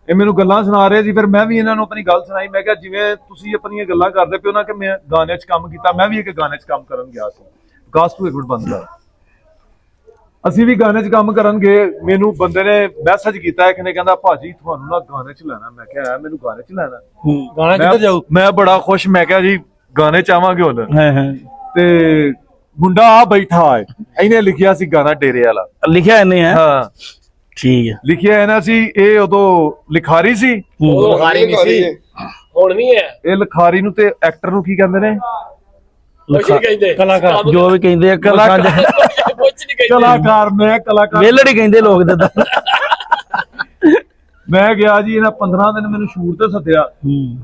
ਇਹ ਮੈਨੂੰ ਗੱਲਾਂ ਸੁਣਾ ਰਹੇ ਸੀ ਫਿਰ ਮੈਂ ਵੀ ਇਹਨਾਂ ਨੂੰ ਆਪਣੀ ਗੱਲ ਸੁਣਾਈ ਮੈਂ ਕਿਹਾ ਜਿਵੇਂ ਤੁਸੀਂ ਆਪਣੀਆਂ ਗੱਲਾਂ ਕਰਦੇ ਪਿਓ ਨਾ ਕਿ ਮੈਂ ਗਾਣੇ 'ਚ ਕੰਮ ਕੀਤਾ ਮੈਂ ਵੀ ਇੱਕ ਗਾਣੇ 'ਚ ਕੰਮ ਕਰਨ ਗਿਆ ਸੀ। ਵਿਕਾਸ ਟੂ ਇੱਕ ਮਿੰਟ ਬੰਦ ਕਰ ਅਸੀਂ ਵੀ ਗਾਣੇ 'ਚ ਕੰਮ ਕਰਨ ਗਏ ਮੈਨੂੰ ਬੰਦੇ ਨੇ ਮੈਸੇਜ ਕੀਤਾ ਇੱਕ ਨੇ ਕਹਿੰਦਾ ਭਾਜੀ ਤੁਹਾਨੂੰ ਨਾ ਗਾਣੇ 'ਚ ਲੈਣਾ। ਮੈਂ ਕਿਹਾ "ਐ, ਮੈਨੂੰ ਗਾਣੇ 'ਚ ਲੈਣਾ? ਗਾਣਾ ਕਿੱਧਰ ਜਾਊ ਮੈਂ ਬੜਾ ਖੁਸ਼ ਮੈਂ ਕਿਹਾ ਜੀ ਗਾਣੇ ਚ ਆਵਾਂਗੇ ਹੁਣ। ਹਾਂ ਹਾਂ। ਤੇ ਮੁੰਡਾ ਆ ਬੈਠਾ ਹੈ। ਇਹਨੇ ਲਿਖਿਆ ਸੀ ਗਾਣਾ ਡੇਰੇ ਵਾਲਾ। ਲਿਖਿਆ ਇਹਨੇ ਹੈ? ਹਾਂ। ਠੀਕ ਹੈ। ਲਿਖਿਆ ਇਹਨਾਂ ਸੀ ਇਹ ਉਦੋਂ ਲਿਖਾਰੀ ਸੀ। ਉਹ ਹਾਰੀ ਨਹੀਂ ਸੀ। ਹੁਣ ਵੀ ਹੈ। ਇਹ ਲਿਖਾਰੀ ਨੂੰ ਤੇ ਐਕਟਰ ਨੂੰ ਕੀ ਕਹਿੰਦੇ ਨੇ? ਕਲਾਕਾਰ। ਜੋ ਵੀ ਕਹਿੰਦੇ ਆ ਕਲਾਕਾਰ। ਕੁਝ ਨਹੀਂ ਕਹਿੰਦੇ। ਕਲਾਕਾਰ ਮੈਂ ਕਲਾਕਾਰ। ਵੇਲੜੀ ਕਹਿੰਦੇ ਲੋਕ ਦਦਾ ਮੈਂ ਗਿਆ ਜੀ ਇਹਨਾਂ 15 ਦਿਨ ਮੈਨੂੰ ਸ਼ੂਟ ਤੇ ਸੱਦਿਆ।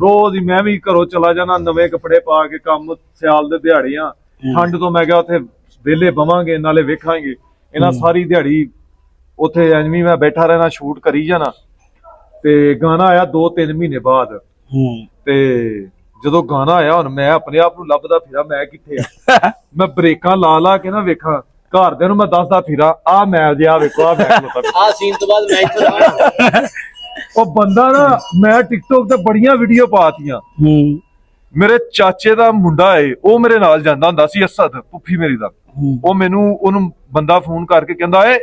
ਰੋਜ਼ ਹੀ ਮੈਂ ਵੀ ਘਰੋਂ ਚਲਾ ਜਾਣਾ ਨਵੇਂ ਕੱਪੜੇ ਪਾ ਕੇ ਕੰਮ ਸਿਆਲ ਦੇ ਦਿਹਾੜੀਆਂ। ਠੰਡ ਤੋਂ ਮੈਂ ਕਿਹਾ ਉੱਥੇ ਵਿਹਲੇ ਬਵਾਂਗੇ ਨਾਲੇ ਵੇਖਾਂਗੇ। ਇਹਨਾਂ ਸਾਰੀ ਦਿਹਾੜੀ ਉੱਥੇ ਐਵੇਂ ਮੈਂ ਬੈਠਾ ਰਹਿਣਾ ਸ਼ੂਟ ਕਰੀ ਜਾਣਾ। ਤੇ ਗਾਣਾ ਆਇਆ 2-3 ਮਹੀਨੇ ਬਾਅਦ। ਹੂੰ। ਤੇ ਜਦੋਂ ਗਾਣਾ ਆਇਆ ਹੁਣ ਮੈਂ ਆਪਣੇ ਆਪ ਨੂੰ ਲੱਭਦਾ ਫਿਰਾਂ ਮੈਂ ਕਿੱਥੇ ਆ? <laughs> ਮੈਂ ਬ੍ਰੇਕਾਂ ਲਾ ਲਾ ਕੇ ਨਾ ਵੇਖਾਂ ਘਰਦਿਆਂ ਨੂੰ ਮੈਂ ਦੱਸਦਾ ਫਿਰਾਂ ਆ ਮੈਂ ਜਿਆ ਵੇਖੋ ਆ ਮੈਂ ਆ ਸੀਨ ਤੋਂ ਬਾਅਦ ਮੈਂ ਇੱਥੇ ਰਹਿਣਾ। ਉਹ ਬੰਦਾ ਨਾ ਮੈਂ ਟਿਕਟੋਕ ਤੇ ਬੜੀਆਂ ਵੀਡੀਓ ਪਾਤੀਆਂ ਹੂੰ। ਮੇਰੇ ਚਾਚੇ ਦਾ ਮੁੰਡਾ ਏ ਉਹ ਮੇਰੇ ਨਾਲ ਜਾਂਦਾ ਹੁੰਦਾ ਸੀ ਅਸਦ ਪੁੱਫੀ ਮੇਰੀ ਦਾ। ਉਹ ਮੈਨੂੰ ਉਹਨੂੰ ਬੰਦਾ ਫੋਨ ਕਰਕੇ ਕਹਿੰਦਾ ਏ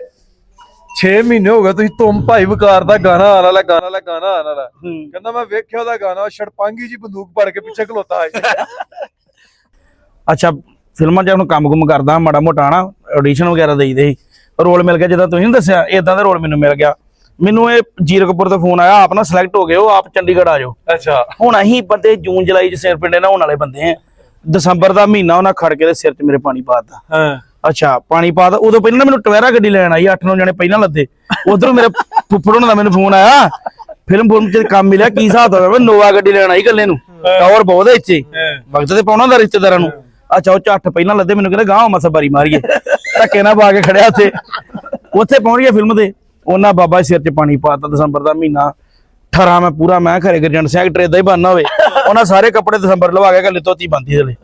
6 ਮਹੀਨੇ ਹੋ ਗਏ ਤੁਸੀਂ ਤੁਮ ਭਾਈ ਵਕਾਰ ਦਾ ਗਾਣਾ ਆਣ ਵਾਲਾ ਗਾਣਾ ਵਾਲਾ ਗਾਣਾ ਆਣ ਵਾਲਾ। ਕਹਿੰਦਾ ਮੈਂ ਵੇਖਿਆ ਉਹਦਾ ਗਾਣਾ ਛੜਪਾਂਗੀ ਜੀ ਬੰਦੂਕ ਫੜ ਕੇ ਪਿੱਛੇ ਖਲੋਤਾ ਹੈ ਅੱਛਾ ਫਿਲਮਾਂ 'ਚ ਹੁਣ ਕੰਮ-ਕੁਮ ਕਰਦਾ ਮਾੜਾ ਮੋਟਾ ਨਾ ਆਡੀਸ਼ਨ ਵਗੈਰਾ ਦੇਈਦੇ ਸੀ। ਰੋਲ ਮਿਲ ਗਿਆ ਜਿੱਦਾਂ ਤੁਸੀਂ ਦੱਸਿਆ ਇਦਾਂ ਦਾ ਰੋਲ ਮੈਨੂੰ ਮਿਲ ਗਿਆ। ਮੈਨੂੰ ਇਹ ਜੀਰਕਪੁਰ ਤੋਂ ਫੋਨ ਆਇਆ ਆਪ ਨਾ ਸਿਲੈਕਟ ਹੋ ਗਏ ਹੋ ਆਪ ਚੰਡੀਗੜ੍ਹ ਆ ਜਾਓ। ਅੱਛਾ। ਹੁਣ ਅਸੀਂ ਬੰਦੇ ਜੂਨ ਜੁਲਾਈ 'ਚ ਸਿਰ ਪਿੰਡੇ ਨਹਾਉਣ ਵਾਲੇ ਬੰਦੇ ਆ। ਦਸੰਬਰ ਦਾ ਮਹੀਨਾ ਉਹਨਾਂ ਖੜ ਕੇ ਤੇ ਸਿਰ 'ਚ ਮੇਰੇ ਪਾਣੀ ਪਾਤਾ ਹਾਂ। ਅੱਛਾ ਪਾਣੀ ਪਾਤਾ ਉਦੋਂ ਪਹਿਲਾਂ ਨਾ ਮੈਨੂੰ ਟਵੇਰਾ ਗੱਡੀ ਲੈਣ ਆਈ 8-9 ਜਣੇ ਪਹਿਲਾਂ ਲੱਦੇ। ਉਧਰੋਂ ਮੇਰੇ ਫੁੱਫੜ ਹੋਣਾ ਦਾ ਮੈਨੂੰ ਫੋਨ ਆਇਆ। ਫਿਲਮ ਫੁਲਮ ਚ ਕੰਮ ਮਿਲਿਆ ਕੀ ਹਿਸਾਬ ਹੋਇਆ ਨੋਵਾ ਗੱਡੀ ਲੈਣ ਆਈ ਗੱਲੇ ਨੂੰ। ਟਾਵਰ ਬਹੁਤ ਹੈ ਇੱਥੇ। ਵਕਤ ਤੇ ਪਾਉਣਾ ਦਾ ਰਿਸ਼ਤੇਦਾਰਾਂ ਨੂੰ। ਅੱਛਾ ਉਹ ਝੱਟ ਪਹਿਲਾਂ ਲੱਦੇ ਮੈਨੂੰ ਕਹਿੰਦੇ ਗਾਂਹ ਮਸਾ ਬਾਰੀ ਮਾਰੀਏ। ਧੱਕੇ ਨਾਲ ਪਾ ਕੇ ਖੜਿਆ ਉੱਥੇ। ਉੱਥੇ ਪਹੁੰਚ ਗਿਆ ਫਿਲਮ ਦੇ। ਉਹਨਾਂ ਬਾਬਾ ਸਿਰ 'ਚ ਪਾਣੀ ਪਾਤਾ ਦਸੰਬਰ ਦਾ ਮਹੀਨਾ। 18 ਮੈਂ ਪੂਰਾ ਮੈਂ ਘਰੇ ਗਰਜੰਟ ਸਿੰਘ ਐਕਟਰ ਇਦਾਂ ਹੀ ਬਣਨਾ ਹੋਵੇ। ਉਹਨਾਂ ਸਾਰੇ ਕੱਪੜੇ ਦਸੰਬਰ ਲਵਾ ਕੇ ਗੱਲੇ ਧੋਤੀ ਬੰਦੀ ਹਲੇ।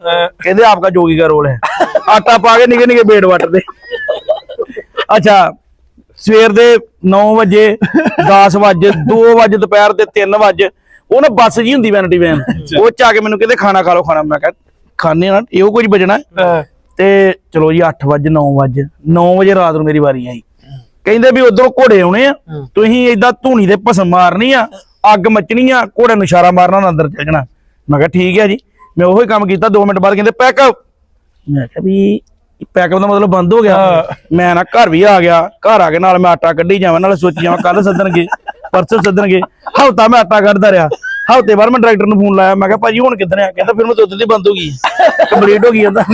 ਕਹਿੰਦੇ ਆਪਕਾ ਜੋਗੀ ਦਾ ਰੋਲ ਹੈ। ਆਟਾ ਪਾ ਕੇ ਨਿਕੇ ਨਿਕੇ ਬੇੜ ਵੱਟਦੇ। ਅੱਛਾ ਸਵੇਰ ਦੇ 9 ਵਜੇ 10 ਵਜੇ 2 ਵਜੇ ਦੁਪਹਿਰ ਦੇ 3 ਵਜੇ। ਉਹ ਨਾ ਬੱਸ ਜੀ ਹੁੰਦੀ ਵੈਨਿਟੀ ਵੈਨ ਉਹ ਚ ਆ ਕੇ ਮੈਨੂੰ ਕਹਿੰਦੇ ਖਾਣਾ ਖਾ ਲਓ ਖਾਣਾ। ਮੈਂ ਕਿਹਾ ਖਾਣੇ ਨਾ ਇਹੋ ਕੁਝ ਬਜਣਾ ਤੇ ਚਲੋ ਜੀ 8 ਵਜੇ 9 ਵਜੇ। 9 ਵਜੇ ਰਾਤ ਨੂੰ ਮੇਰੀ ਵਾਰੀ ਆਈ। ਕਹਿੰਦੇ ਵੀ ਉਧਰੋਂ ਘੋੜੇ ਆਉਣੇ ਆ ਤੁਸੀਂ ਏਦਾਂ ਧੂਣੀ ਦੇ ਭਸਮ ਮਾਰਨੀ ਆ ਅੱਗ ਮਚਣੀ ਆ ਘੋੜੇ ਨੂੰ ਇਸ਼ਾਰਾ ਮਾਰਨਾ ਉਹਨਾਂ ਅੰਦਰ ਚੱਲ ਜਾਣਾ। ਮੈਂ ਕਿਹਾ ਠੀਕ ਹੈ ਜੀ ਮੈਂ ਉਹੀ ਕੰਮ ਕੀਤਾ 2 ਮਿੰਟ ਬਾਅਦ ਕਹਿੰਦੇ ਪੈਕ ਮੈਂ ਕਿਹਾ ਵੀ ਪੈਕਅਪ ਦਾ ਮਤਲਬ ਬੰਦ ਹੋ ਗਿਆ। ਮੈਂ ਨਾ ਘਰ ਵੀ ਆ ਗਿਆ ਘਰ ਆ ਕੇ ਨਾਲ ਮੈਂ ਆਟਾ ਕੱਢੀ ਜਾਵਾਂ ਨਾਲ ਸੋਚੀ ਜਾਵਾਂ ਕੱਲ ਸੱਦਣਗੇ ਪਰਸੋਂ ਸੱਦਣਗੇ। ਹਫਤਾ ਮੈਂ ਆਟਾ ਕੱਢਦਾ ਰਿਹਾ। ਹਫ਼ਤੇ ਬਾਅਦ ਮੈਂ ਡਾਇਰੈਕਟਰ ਨੂੰ ਫੋਨ ਲਾਇਆ ਮੈਂ ਕਿਹਾ ਭਾਜੀ ਹੁਣ ਕਿੱਦਣ ਆ? ਕਹਿੰਦਾ ਫਿਲਮ ਉਦੋਂ ਦੀ ਬੰਦ ਹੋ ਗਈ। <laughs> ਕੰਪਲੀਟ ਹੋ ਗਈ ਕਹਿੰਦਾ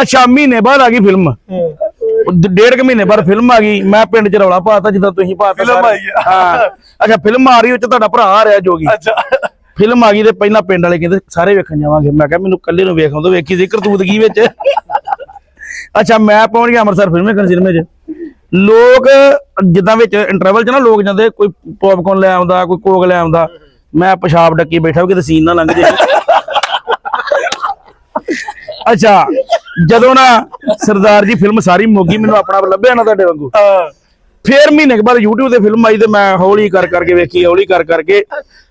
ਅੱਛਾ ਮਹੀਨੇ ਬਾਅਦ ਆ ਗਈ ਫਿਲਮ ਡੇਢ ਕੁ ਮਹੀਨੇ ਬਾਅਦ ਫਿਲਮ ਆ ਗਈ ਮੈਂ ਪਿੰਡ ਚ ਰੌਲਾ ਪਾਤਾ ਜਿੱਦਾਂ ਤੁਸੀਂ ਪਾਤਾ ਫਿਲਮ। ਆਈ ਆ। ਹਾਂ। ਅੱਛਾ ਫਿਲਮ ਆ ਰਹੀ ਉਹ ਚ ਤੁਹਾਡਾ ਭਰਾ ਆ ਰਿਹਾ ਜੋਗੀ। ਅੱਛਾ। ਫਿਲਮ ਆ ਗਈ ਤੇ ਪਹਿਲਾਂ ਪਿੰਡ ਵਾਲੇ ਕਹਿੰਦੇ ਸਾਰੇ ਵੇਖਣ ਜਾਵਾਂਗੇ। ਮੈਂ ਕਿਹਾ ਮੈਨੂੰ ਕੱਲੇ ਨੂੰ ਵੇਖਣ ਤੋਂ ਵੇਖੀ ਸੀ ਕਰਤੂਤ ਕੀ ਵਿੱਚ। ਅੱਛਾ ਮੈਂ ਪਹੁੰਚ ਗਿਆ ਅੰਮ੍ਰਿਤਸਰ ਫਿਲਮ ਵੇਖਣ ਸਿਨੇਮੇ 'ਚ। ਲੋਕ ਜਿੱਦਾਂ ਵਿੱਚ ਇੰਟਰਵਲ 'ਚ ਨਾ ਲੋਕ ਜਾਂਦੇ ਕੋਈ ਪੌਪਕਾਰਨ ਲੈ ਆਉਂਦਾ ਕੋਈ ਕੋਕ ਲੈ ਆਉਂਦਾ। ਮੈਂ ਪਿਸ਼ਾਬ ਡੱਕੀ ਬੈਠਾ ਵੀ ਕਿਤੇ ਸੀਨ ਨਾ ਲੰਘ ਜੇ ਅੱਛਾ। ਜਦੋਂ ਨਾ ਸਰਦਾਰ ਜੀ ਫਿਲਮ ਸਾਰੀ ਮੁੱਕ ਗਈ ਮੈਨੂੰ ਆਪਣਾ ਆਪ ਲੱਭਿਆ ਨਾ ਤੁਹਾਡੇ ਵਾਂਗੂ। ਫੇਰ ਮਹੀਨੇ ਕੁ ਬਾਅਦ YouTube ਤੇ ਫਿਲਮ ਆਈ ਤੇ ਮੈਂ ਹੌਲੀ ਕਰ ਕਰਕੇ ਵੇਖੀ ਹੌਲੀ ਕਰ ਕਰਕੇ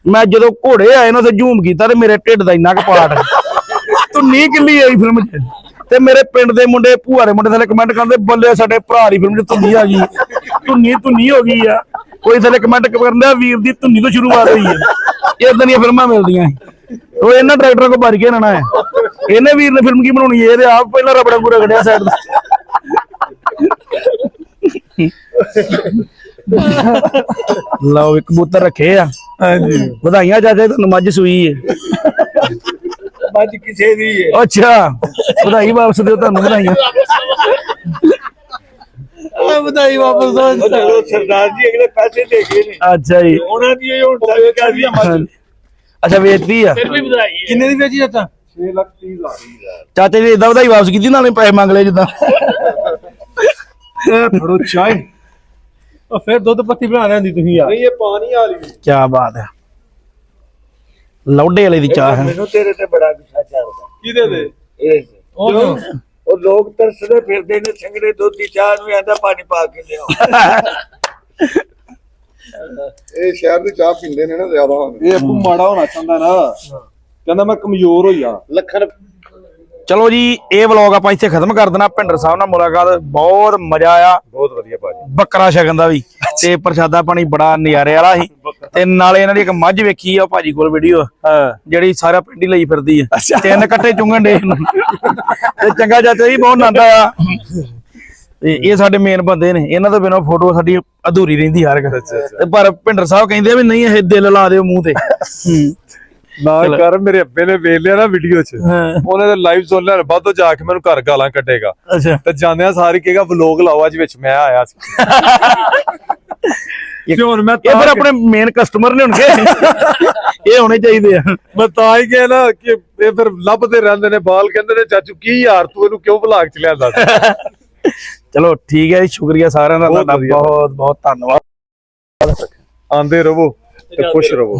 ਮੈਂ ਜਦੋਂ ਘੋੜੇ ਆਏ ਨਾ ਤੇ ਜ਼ੂਮ ਕੀਤਾ ਤੇ ਮੇਰੇ ਢਿੱਡ ਦਾ ਇੰਨਾ ਕੁ ਪਾਟ ਤੂੰ ਨੀ ਕਿੱਲੀ ਆਈ ਫਿਲਮ 'ਚ? ਤੇ ਮੇਰੇ ਪਿੰਡ ਦੇ ਮੁੰਡੇ ਭੂਆ ਦੇ ਮੁੰਡੇ ਥੱਲੇ ਕਮੈਂਟ ਕਰਦੇ ਬੱਲੇ ਸਾਡੇ ਭਰਾ ਦੀ ਫਿਲਮ 'ਚ ਧੁੰਨੀ ਆ ਗਈ। ਧੁੰਨੀ ਧੁੰਨੀ ਹੋ ਗਈ ਆ। ਕੋਈ ਥੱਲੇ ਕਮੈਂਟ ਕਰਦਾ ਵੀਰ ਦੀ ਧੁੰਨੀ ਤੋਂ ਸ਼ੁਰੂਆਤ ਹੋਈ ਹੈ ਇਦਾਂ ਦੀਆਂ ਫਿਲਮਾਂ ਮਿਲਦੀਆਂ ਸੀ। ਉਹ ਇਹਨਾਂ ਡਾਇਰੈਕਟਰਾਂ ਕੋ ਭੱਜ ਕੇ ਰਹਿਣਾ ਹੈ। ਇਹਨੇ ਵੀਰ ਨੇ ਫਿਲਮ ਕੀ ਬਣਾਉਣੀ ਹੈ? ਇਹਦੇ ਆਪ ਪਹਿਲਾਂ ਰਬੜਾ ਪੂਰਾ ਕੱਢਿਆ ਸਾਈਡ ਦਾ ਲਓ ਇੱਕ ਕਬੂਤਰ ਰੱਖੇ ਆ। ਹਾਂਜੀ। ਵਧਾਈਆਂ ਚਾਚਾ ਤੁਹਾਨੂੰ ਮੱਝ ਸੂਈ ਹੈ। ਮੱਝ ਕਿਸੇ ਦੀ ਹੈ। ਅੱਛਾ ਵਧਾਈ ਵਾਪਸ ਦਿਓ ਤੁਹਾਨੂੰ ਵਧਾਈਆਂ। ਆ ਵਧਾਈ ਵਾਪਸ ਦੋ ਸਰਦਾਰ ਜੀ ਅਗਲੇ ਪੈਸੇ ਦੇ ਗਏ ਨੇ। ਅੱਛਾ ਜੀ। ਉਹਨਾਂ ਦੀ ਹੁਣ ਸਾਡੇ ਘਰ ਦੀ ਹਾਂਜੀ। ਅੱਛਾ ਵੇਚਦੀ ਆ। ਫਿਰ ਵੀ ਵਧਾਈ ਹੈ। ਕਿੰਨੇ ਦੀ ਵੇਚੀ ਚਾਚਾ? 6 ਲੱਖ 30 ਲੱਖ ਚਾਚਾ ਜੀ ਇਦਾਂ ਵਧਾਈ ਵਾਪਸ ਕੀਤੀ ਨਾਲੇ ਪੈਸੇ ਮੰਗ ਲਏ ਜਿੱਦਾਂ। ਫੜੋ ਚਾਹ। ਉਹ ਫਿਰ ਦੁੱਧ ਪੱਤੀ ਬਣਾ ਲੈਂਦੀ ਤੁਸੀਂ ਯਾਰ। ਨਹੀਂ ਇਹ ਪਾਣੀ ਵਾਲੀ ਕੀ ਬਾਤ ਹੈ। ਲੌਡੇ ਵਾਲੇ ਦੀ ਚਾਹ ਹੈ। ਮੈਨੂੰ ਤੇਰੇ ਤੇ ਬੜਾ ਗੁੱਸਾ ਚੜਦਾ। ਕਿਹਦੇ ਦੇ ਇਹ। ਉਹ? ਉਹ ਲੋਕ ਤਰਸਦੇ ਫਿਰਦੇ ਨੇ ਸੰਗੜੇ ਦੁੱਧ ਦੀ ਚਾਹ ਨੂੰ ਆਂਦਾ ਪਾਣੀ ਪਾ ਕੇ ਲਿਆਓ। <laughs> ਇਹ ਸ਼ਹਿਰ ਦੀ ਚਾਹ ਪੀਂਦੇ ਨੇ ਨਾ ਜ਼ਿਆਦਾ। ਇਹ ਆਪੂ ਮਾੜਾ ਹੋਣਾ ਚਾਹੁੰਦਾ ਨਾ। ਕਹਿੰਦਾ ਮੈਂ ਕਮਜ਼ੋਰ ਹੋ ਜਾ ਲੱਖਣ। ਚਲੋ ਜੀ ਇਹ ਵਲੌਗ ਆਪਾਂ ਇੱਥੇ ਖਤਮ ਕਰ ਦੇਣਾ। ਭਿੰਡਰ ਸਾਹਿਬ ਨਾਲ ਮੁਲਾਕਾਤ। ਬਹੁਤ ਮਜ਼ਾ ਆਇਆ। ਬਹੁਤ ਵਧੀਆ ਭਾਜੀ ਬੱਕਰਾ ਛਕਣ ਦਾ ਵੀ। ਤੇ ਪ੍ਰਸ਼ਾਦਾ ਪਾਣੀ ਬੜਾ ਨਜ਼ਾਰੇ ਵਾਲਾ ਸੀ। ਤੇ ਨਾਲੇ ਇਹਨਾਂ ਦੀ ਇੱਕ ਮੱਝ ਵੇਖੀ ਆ ਉਹ ਭਾਜੀ ਕੋਲ ਵੀਡੀਓ ਜਿਹੜੀ ਸਾਰਾ ਪਿੰਡ ਹੀ ਲਈ ਫਿਰਦੀ ਆ। ਤਿੰਨ ਕੱਟੇ ਚੁੰਗਣ ਦੇ। <laughs> ਤੇ ਚੰਗਾ ਚਾਚਾ ਜੀ ਬਹੁਤ ਆਨੰਦ ਆਇਆ। ਤੇ ਇਹ ਸਾਡੇ ਮੇਨ ਬੰਦੇ ਨੇ ਇਹਨਾਂ ਤੋਂ ਬਿਨਾਂ ਫੋਟੋ ਸਾਡੀ ਅਧੂਰੀ ਰਹਿੰਦੀ ਹਰ ਇੱਕ। ਤੇ ਪਰ ਭਿੰਡਰ ਸਾਹਿਬ ਕਹਿੰਦੇ ਵੀ ਨਹੀਂ ਇਹ ਦਿਲ ਲਾ ਦਿਓ ਮੂੰਹ ਤੇ। ਨਾ ਕਰ ਮੇਰੇ ਅੱਬੇ ਨੇ ਵੇਖ ਲਿਆ ਨਾ ਵੀਡੀਓ 'ਚ। ਉਹਨੇ ਤੇ ਲਾਈਵ ਸੁਣ ਲਿਆ ਬਾਅਦੋਂ ਜਾ ਕੇ ਮੈਨੂੰ ਘਰ ਗਾਲਾਂ ਕੱਢੇਗਾ। ਤੇ ਜਾਂਦਿਆਂ ਸਾਰੀ ਕਹੇਗਾ ਵਲੋਗ ਲਾਓ ਅੱਜ ਵਿੱਚ ਮੈਂ ਆਇਆ ਸੀ। ਤੇ ਮੈਂ ਇਹ ਫਿਰ ਤਾਂ ਆਪਣੇ ਮੇਨ ਕਸਟਮਰ ਨੇ ਹੋਣਗੇ। ਇਹ ਹੋਣੇ ਚਾਹੀਦੇ ਆ। ਮੈਂ ਤਾਂ ਹੀ ਕਿਹਾ ਨਾ ਕਿ ਇਹ ਫਿਰ ਲੱਭਦੇ ਰਹਿੰਦੇ ਨੇ ਬਾਲ ਕਹਿੰਦੇ ਨੇ ਚਾਚੂ ਕੀ ਯਾਰ ਤੂੰ ਇਹਨੂੰ ਕਿਉਂ ਵਲੌਗ ਚ ਲਿਆਂਦਾ ਚਲੋ ਠੀਕ ਹੈ ਜੀ ਸ਼ੁਕਰੀਆ ਸਾਰਿਆਂ ਦਾ ਤੁਹਾਡਾ। ਬਹੁਤ ਬਹੁਤ ਧੰਨਵਾਦ। ਆਂਦੇ ਰਹੋ ਤੇ ਖੁਸ਼ ਰਹੋ।